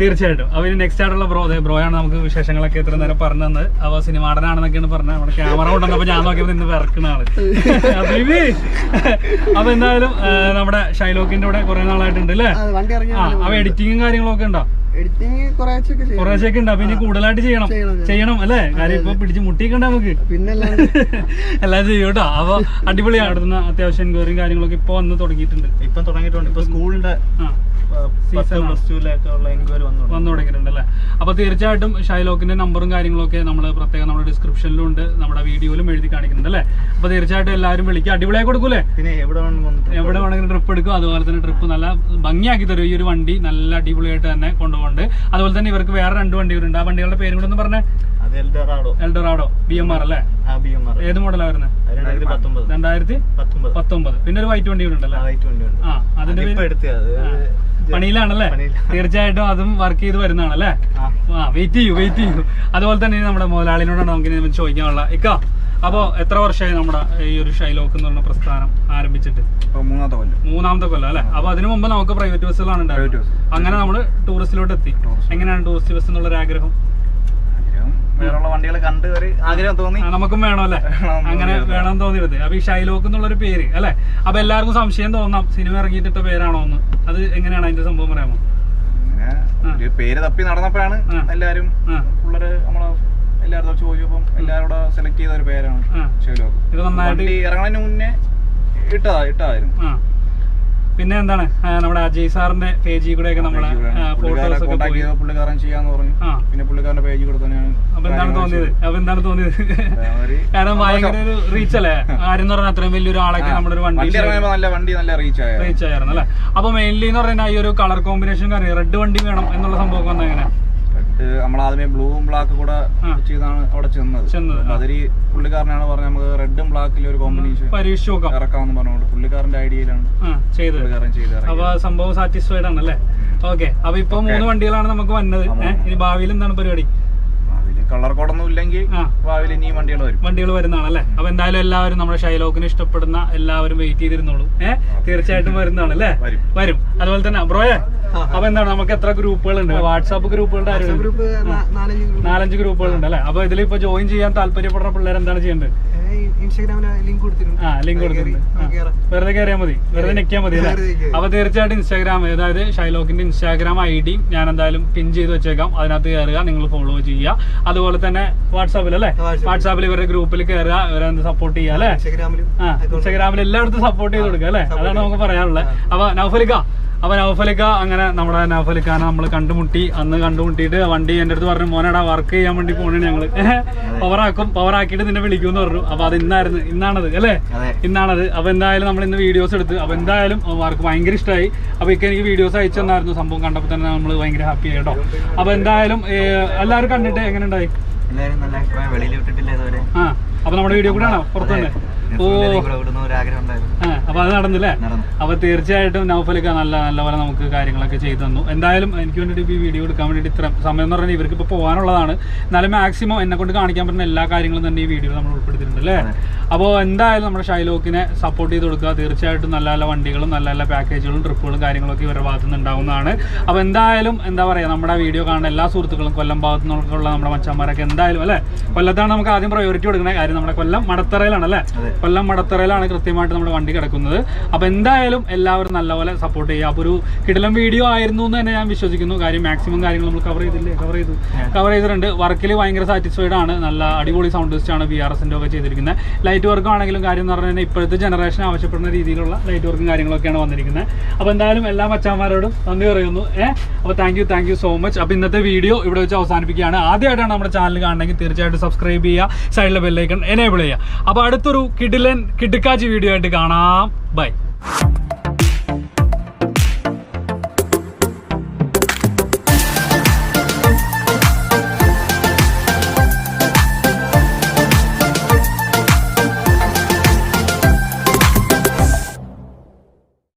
തീർച്ചയായിട്ടും. അപ്പൊ ഇനി നെക്സ്റ്റ് ആയിട്ടുള്ള ബ്രോ അതെ ബ്രോ ആണ് നമുക്ക് വിശേഷങ്ങളൊക്കെ ഇത്ര നേരം പറഞ്ഞു തന്നത്. അപ്പൊ സിനിമാടനാണെന്നൊക്കെയാണ് പറഞ്ഞത്. നമ്മുടെ ക്യാമറ കൊണ്ടുവന്നപ്പോ ഞാൻ നോക്കിയപ്പോൾ നിന്ന് വിറക്കണ ആൾ. *laughs* അപ്പൊ എന്തായാലും നമ്മുടെ ഷൈലോക്കിന്റെ കൂടെ കുറെ നാളായിട്ടുണ്ട് അല്ലേ അപ്പൊ എഡിറ്റിങ്ങും കാര്യങ്ങളൊക്കെ ഉണ്ടോ? എഡിറ്റിങ് കുറേശ്ശൊക്കെ ഉണ്ട്? അപ്പൊ ഇനി കൂടുതലായിട്ട് ചെയ്യണം. ചെയ്യണം, അല്ലെ? കാര്യം ഇപ്പൊ പിടിച്ച് മുട്ടിക്കണ്ട നമുക്ക്? പിന്നെല്ലാം എല്ലാം *laughs* ചെയ്യും കേട്ടോ. അപ്പൊ അടിപൊളിയാണ് അടുത്ത അത്യാവശ്യം എൻക്വയറിയും കാര്യങ്ങളൊക്കെ ഇപ്പൊ വന്ന് തുടങ്ങിയിട്ടുണ്ട്. ഇപ്പൊ തുടങ്ങിയിട്ടുണ്ട്. ഇപ്പൊ സ്കൂളിന്റെ വന്നു തുടങ്ങിയിട്ടുണ്ട് അല്ലേ അപ്പൊ തീർച്ചയായിട്ടും ഷൈലോക്കിന്റെ നമ്പറും കാര്യങ്ങളൊക്കെ നമ്മൾ പ്രത്യേകം നമ്മുടെ ഡിസ്ക്രിപ്ഷനിലും ഉണ്ട് നമ്മുടെ വീഡിയോയിലും എഴുതി കാണിക്കുന്നുണ്ട് അല്ലേ അപ്പൊ തീർച്ചയായിട്ടും എല്ലാവരും വിളിക്കുക അടിപൊളിയായി കൊടുക്കൂലേ? പിന്നെ എവിടെ വേണമെങ്കിലും എവിടെ വേണമെങ്കിലും ട്രിപ്പ് എടുക്കും. അതുപോലെ തന്നെ ട്രിപ്പ് നല്ല ഭംഗിയാക്കി തരും. ഈ ഒരു വണ്ടി നല്ല അടിപൊളിയായിട്ട് തന്നെ കൊണ്ടുപോകുന്നുണ്ട്. അതുപോലെ തന്നെ ഇവർക്ക് വേറെ രണ്ട് വണ്ടികളുണ്ട്. ആ വണ്ടികളുടെ പേര് കൂടെ ഒന്ന് പറഞ്ഞേ. എൽഡറാഡോ ബി എം ആർ അല്ലേ? ഏത് മോഡലാ വരുന്നത്? രണ്ടായിരത്തി പത്തൊമ്പത്. പിന്നെ ഒരു വൈറ്റ് വണ്ടി ഉണ്ടല്ലോ? ആ അതിന്റെ പണിയിലാണല്ലേ? തീർച്ചയായിട്ടും അതും വർക്ക് ചെയ്ത് വരുന്നതാണല്ലേ? ആ. വെയിറ്റ് ചെയ്യൂ വെയിറ്റ് ചെയ്യൂ. അതുപോലെ തന്നെ നമ്മുടെ മുതലാളിനോടാണ് നമുക്ക് ചോദിക്കാനുള്ള. ഇക്ക അപ്പൊ എത്ര വർഷമായി നമ്മുടെ ഈ ഒരു ഷൈലോക്ക് എന്ന് പറഞ്ഞ പ്രസ്ഥാനം ആരംഭിച്ചിട്ട്? മൂന്നാമത്തെ കൊല്ലം. മൂന്നാമത്തെ കൊല്ലം അല്ലെ? അപ്പൊ അതിനു മുമ്പ് നമുക്ക് പ്രൈവറ്റ് ബസ്സുകളാണ് ഉണ്ടായിരുന്നത്. അങ്ങനെ നമ്മൾ ടൂറിസ്റ്റിലോട്ട് എത്തി എങ്ങനെയാണ് ടൂറിസ്റ്റ് ബസ് എന്നുള്ള ഒരു ആഗ്രഹം വേറെയുള്ള വണ്ടികൾ കണ്ട് ഒരു ആഗ്രഹം തോന്നി. നമുക്കും വേണമല്ലേ അല്ലെ? *laughs* അങ്ങനെ വേണം തോന്നിയത് അപ്പൊ ഈ ഷൈലോക്ക് എന്നുള്ളൊരു പേര് അല്ലെ? അപ്പൊ എല്ലാവർക്കും സംശയം തോന്നാം. സിനിമ ഇറങ്ങിയിട്ടിട്ട പേരാണോ എന്ന്. അത് എങ്ങനെയാണ് അതിന്റെ സംഭവം പറയാമോ? പേര് തപ്പി നടന്നപ്പോഴാണ്. എല്ലാരും പിള്ളേര് നമ്മളെ എല്ലാവരും ചോദിച്ചപ്പം എല്ലാവരോടെ സെലക്ട് ചെയ്ത ഒരു പേരാണ് ഷൈലോക്ക്. ഇറങ്ങുന്നതിന് മുന്നേ ഇട്ടതാ ഇട്ടതായിരുന്നു. പിന്നെ എന്താണ്? നമ്മുടെ അജയ് സാറിന്റെ പേജിൽ കൂടെ ഒക്കെ നമ്മളെ ഫോട്ടോസ് പുള്ളിക്കാരൻ ചെയ്യാന്ന് പറഞ്ഞു. പിന്നെ പുള്ളിക്കാരന്റെ പേജിൽ കൂടെ തന്നെയാണ് അപ്പൊ എന്താണ് തോന്നിയത്? അപ്പൊ എന്താണ് തോന്നിയത്? കാരണം ഭയങ്കര ഒരു റീച്ച് അല്ലേ? ആരെന്ന് പറഞ്ഞാൽ അത്രയും വലിയൊരു ആളൊക്കെ നമ്മുടെ ഒരു വണ്ടി നല്ല വണ്ടി നല്ല റീച്ച് ആയ. റീച്ച് ആയിരുന്നു അല്ലേ? അപ്പൊ മെയിൻലി എന്ന് പറഞ്ഞാൽ ഈ ഒരു കളർ കോമ്പിനേഷൻ കാര്യം റെഡ് വണ്ടി വേണം എന്നുള്ള സംഭവം വന്നെങ്ങനെ നമ്മൾ ആദ്യമേ ബ്ലൂവും ബ്ലാക്കും കൂടെ ചെയ്താണ് അവിടെ ചെന്നത്. അതൊരു പുള്ളിക്കാരനാണ് പറഞ്ഞത് നമുക്ക് റെഡും ബ്ലാക്കിലും ഒരു കോമ്പിനേഷൻ ഇറക്കാമെന്ന് പറഞ്ഞുകൊണ്ട് പുള്ളിക്കാരന്റെ ഐഡിയയിലാണ് പുള്ളിക്കാരൻ ചെയ്ത്. അപ്പൊ സംഭവം സാറ്റിസ്ഫൈഡ് ആണല്ലേ? ഓക്കെ അപ്പൊ ഇപ്പൊ മൂന്ന് വണ്ടികളാണ് നമുക്ക് വന്നത്. ഇനി ഭാവിയിൽ എന്താണ് പരിപാടി? കളർ കോഡൊന്നും ഇല്ലെങ്കിൽ ഭാവിയിൽ ഇനിയും വണ്ടികൾ വരും. വണ്ടികൾ വരുന്നതാണല്ലേ? അപ്പൊ എന്തായാലും എല്ലാവരും നമ്മുടെ ഷൈലോക്കിന് ഇഷ്ടപ്പെടുന്ന എല്ലാവരും വെയിറ്റ് ചെയ്തിരുന്നോളൂ. ഏഹ് തീർച്ചയായിട്ടും വരുന്നതാണ് അല്ലേ വരും. വരും. അതുപോലെ തന്നെ ബ്രോയെ അപ്പൊ എന്താണ്? നമുക്ക് എത്ര ഗ്രൂപ്പുകൾ ഉണ്ട് വാട്സാപ്പ് ഗ്രൂപ്പുകളുടെ നാലഞ്ച് ഗ്രൂപ്പുകളുണ്ട് നാലഞ്ച് ഗ്രൂപ്പുകൾ ഉണ്ട് അല്ലേ? അപ്പൊ ഇതിൽ ഇപ്പൊ ജോയിൻ ചെയ്യാൻ താല്പര്യപ്പെടുന്ന പിള്ളേർ എന്താണ് ചെയ്യേണ്ടത്? ഇൻസ്റ്റാഗ്രാമിൽ ലിങ്ക് കൊടുത്തിട്ടുണ്ട്. ആ ലിങ്ക് കൊടുത്തിട്ടുണ്ട്. ആ. വെറുതെ കയറിയാൽ മതി. വെറുതെ നിക്കാൻ മതി അല്ലെ? അപ്പൊ തീർച്ചയായിട്ടും ഇൻസ്റ്റാഗ്രാം അതായത് ഷൈലോക്കിന്റെ ഇൻസ്റ്റാഗ്രാം ഐ ഡി ഞാൻ എന്തായാലും പിൻ ചെയ്ത് വെച്ചേക്കാം. അതിനകത്ത് കയറുക നിങ്ങൾ ഫോളോ ചെയ്യുക. അതുപോലെ തന്നെ വാട്സാപ്പിൽ അല്ലെ? വാട്സാപ്പിൽ. ഇവരുടെ ഗ്രൂപ്പിൽ കയറുക ഇവരെ സപ്പോർട്ട് ചെയ്യുക അല്ലെ? ഇൻസ്റ്റാഗ്രാമിൽ എല്ലായിടത്തും സപ്പോർട്ട് ചെയ്ത് കൊടുക്കുക അല്ലെ? അതാണ് നമുക്ക് പറയാനുള്ളത്. അപ്പൊ നൗഫലിക്ക അപ്പൊ നൗഫലിക്ക അങ്ങനെ നമ്മുടെ നൗഫലിക്കാനെ നമ്മൾ കണ്ടുമുട്ടി. അന്ന് കണ്ടുമുട്ടിയിട്ട് വണ്ടി എന്റെ അടുത്ത് പറഞ്ഞു മോനടാ വർക്ക് ചെയ്യാൻ വേണ്ടി പോണേ ഞങ്ങൾ. പവറാക്കും പവറാക്കിയിട്ട് നിന്നെ വിളിക്കുമെന്ന് പറഞ്ഞു. അപ്പൊ അത് ഇന്നായിരുന്നു ഇന്നാണത് അല്ലേ. ഇന്നാണത്. അപ്പൊ എന്തായാലും നമ്മൾ ഇന്ന് വീഡിയോസ് എടുത്ത് അപ്പൊ എന്തായാലും വർക്ക് ഭയങ്കര ഇഷ്ടമായി അപ്പൊ ഇക്ക എനിക്ക് വീഡിയോസ് അയച്ചു തന്നായിരുന്നു. സംഭവം കണ്ടപ്പോൾ തന്നെ നമ്മൾ ഭയങ്കര ഹാപ്പി ആയിട്ടോ കേട്ടോ. അപ്പൊ എന്തായാലും എല്ലാവരും കണ്ടിട്ട് എങ്ങനെ ഉണ്ടായി? എല്ലാവരും നല്ല അഭിപ്രായം വെളിയിൽ വിട്ടിട്ടില്ല ഇതുവരെ? ആ അപ്പൊ നമ്മുടെ വീഡിയോ കൂടെ ആണോ പുറത്തു തന്നെ. ഓ. അപ്പൊ അത് നടന്നില്ലേ? നടന്നു. അപ്പൊ തീർച്ചയായിട്ടും നൗഫലൊക്കെ നല്ല നല്ല പോലെ നമുക്ക് കാര്യങ്ങളൊക്കെ ചെയ്തു തന്നു. എന്തായാലും എനിക്ക് വേണ്ടിയിട്ട് ഈ വീഡിയോ എടുക്കാൻ വേണ്ടിയിട്ട് ഇത്ര സമയം എന്ന് പറഞ്ഞാൽ ഇവർക്ക് ഇപ്പൊ പോകാനുള്ളതാണ്. എന്നാലും മാക്സിമം എന്നെ കൊണ്ട് കാണിക്കാൻ പറ്റുന്ന എല്ലാ കാര്യങ്ങളും തന്നെ ഈ വീഡിയോ നമ്മൾ ഉൾപ്പെടുത്തിയിട്ടുണ്ട് അല്ലേ? അപ്പോൾ എന്തായാലും നമ്മുടെ ഷൈലോക്കിനെ സപ്പോർട്ട് ചെയ്ത് കൊടുക്കുക. തീർച്ചയായിട്ടും നല്ല നല്ല വണ്ടികളും നല്ല നല്ല പാക്കേജുകളും ട്രിപ്പുകളും കാര്യങ്ങളൊക്കെ ഇവരുടെ ഭാഗത്തു നിന്ന് ഉണ്ടാവുന്നതാണ്. അപ്പോൾ എന്തായാലും എന്താ പറയുക നമ്മുടെ വീഡിയോ കാണുന്ന എല്ലാ സുഹൃത്തുക്കളും കൊല്ലം ഭാഗത്തു നിന്നുള്ള നമ്മുടെ മച്ചന്മാരൊക്കെ എന്തായാലും അല്ലേ? കൊല്ലത്താണ് നമുക്ക് ആദ്യം പ്രയോറിറ്റി കൊടുക്കുന്നത് കാര്യം നമ്മുടെ കൊല്ലം മടത്തറയിലാണ് അല്ലേ? കൊല്ലം മടത്തറയിലാണ് കൃത്യമായിട്ട് നമ്മുടെ വണ്ടി കിടക്കുന്നത്. അപ്പോൾ എന്തായാലും എല്ലാവരും നല്ലപോലെ സപ്പോർട്ട് ചെയ്യുക. അപ്പോൾ ഒരു കിടലം വീഡിയോ ആയിരുന്നു എന്ന് തന്നെ ഞാൻ വിശ്വസിക്കുന്നു. കാര്യം മാക്സിമം കാര്യങ്ങൾ നമ്മൾ കവർ ചെയ്തില്ലേ? കവർ ചെയ്തു. കവർ ചെയ്തിട്ടുണ്ട്. വർക്കിൽ ഭയങ്കര സാറ്റിസ്ഫൈഡ് ആണ്. നല്ല അടിപൊളി സൗണ്ട് സിസ്റ്റാണ് ബി ആർ എസിന്റെ ഒക്കെ ചെയ്തിരിക്കുന്നത്. ലൈറ്റ് വർക്ക് ആണെങ്കിലും കാര്യം എന്ന് പറഞ്ഞാൽ കഴിഞ്ഞാൽ ഇപ്പോഴത്തെ ജനറേഷൻ ആവശ്യപ്പെടുന്ന രീതിയിലുള്ള ലൈറ്റ് വർക്കും കാര്യങ്ങളൊക്കെയാണ് വന്നിരിക്കുന്നത്. അപ്പോൾ എന്തായാലും എല്ലാ മച്ചാന്മാരോടും നന്ദി പറയുന്നു. ഏഹ് അപ്പോൾ thank you thank you so much അപ്പോൾ ഇന്നത്തെ വീഡിയോ ഇവിടെ വെച്ച് അവസാനിപ്പിക്കുകയാണ്. ആദ്യമായിട്ടാണ് നമ്മുടെ ചാനൽ കാണണമെങ്കിൽ തീർച്ചയായിട്ടും സബ്സ്ക്രൈബ് ചെയ്യുക. സൈഡിലെ ബെല്ലൈക്കൺ എനേബിൾ ചെയ്യുക. അപ്പോൾ അടുത്തൊരു കിഡിലൻ കിടുക്കാച്ചി വീഡിയോ ആയിട്ട് കാണാം. ബൈ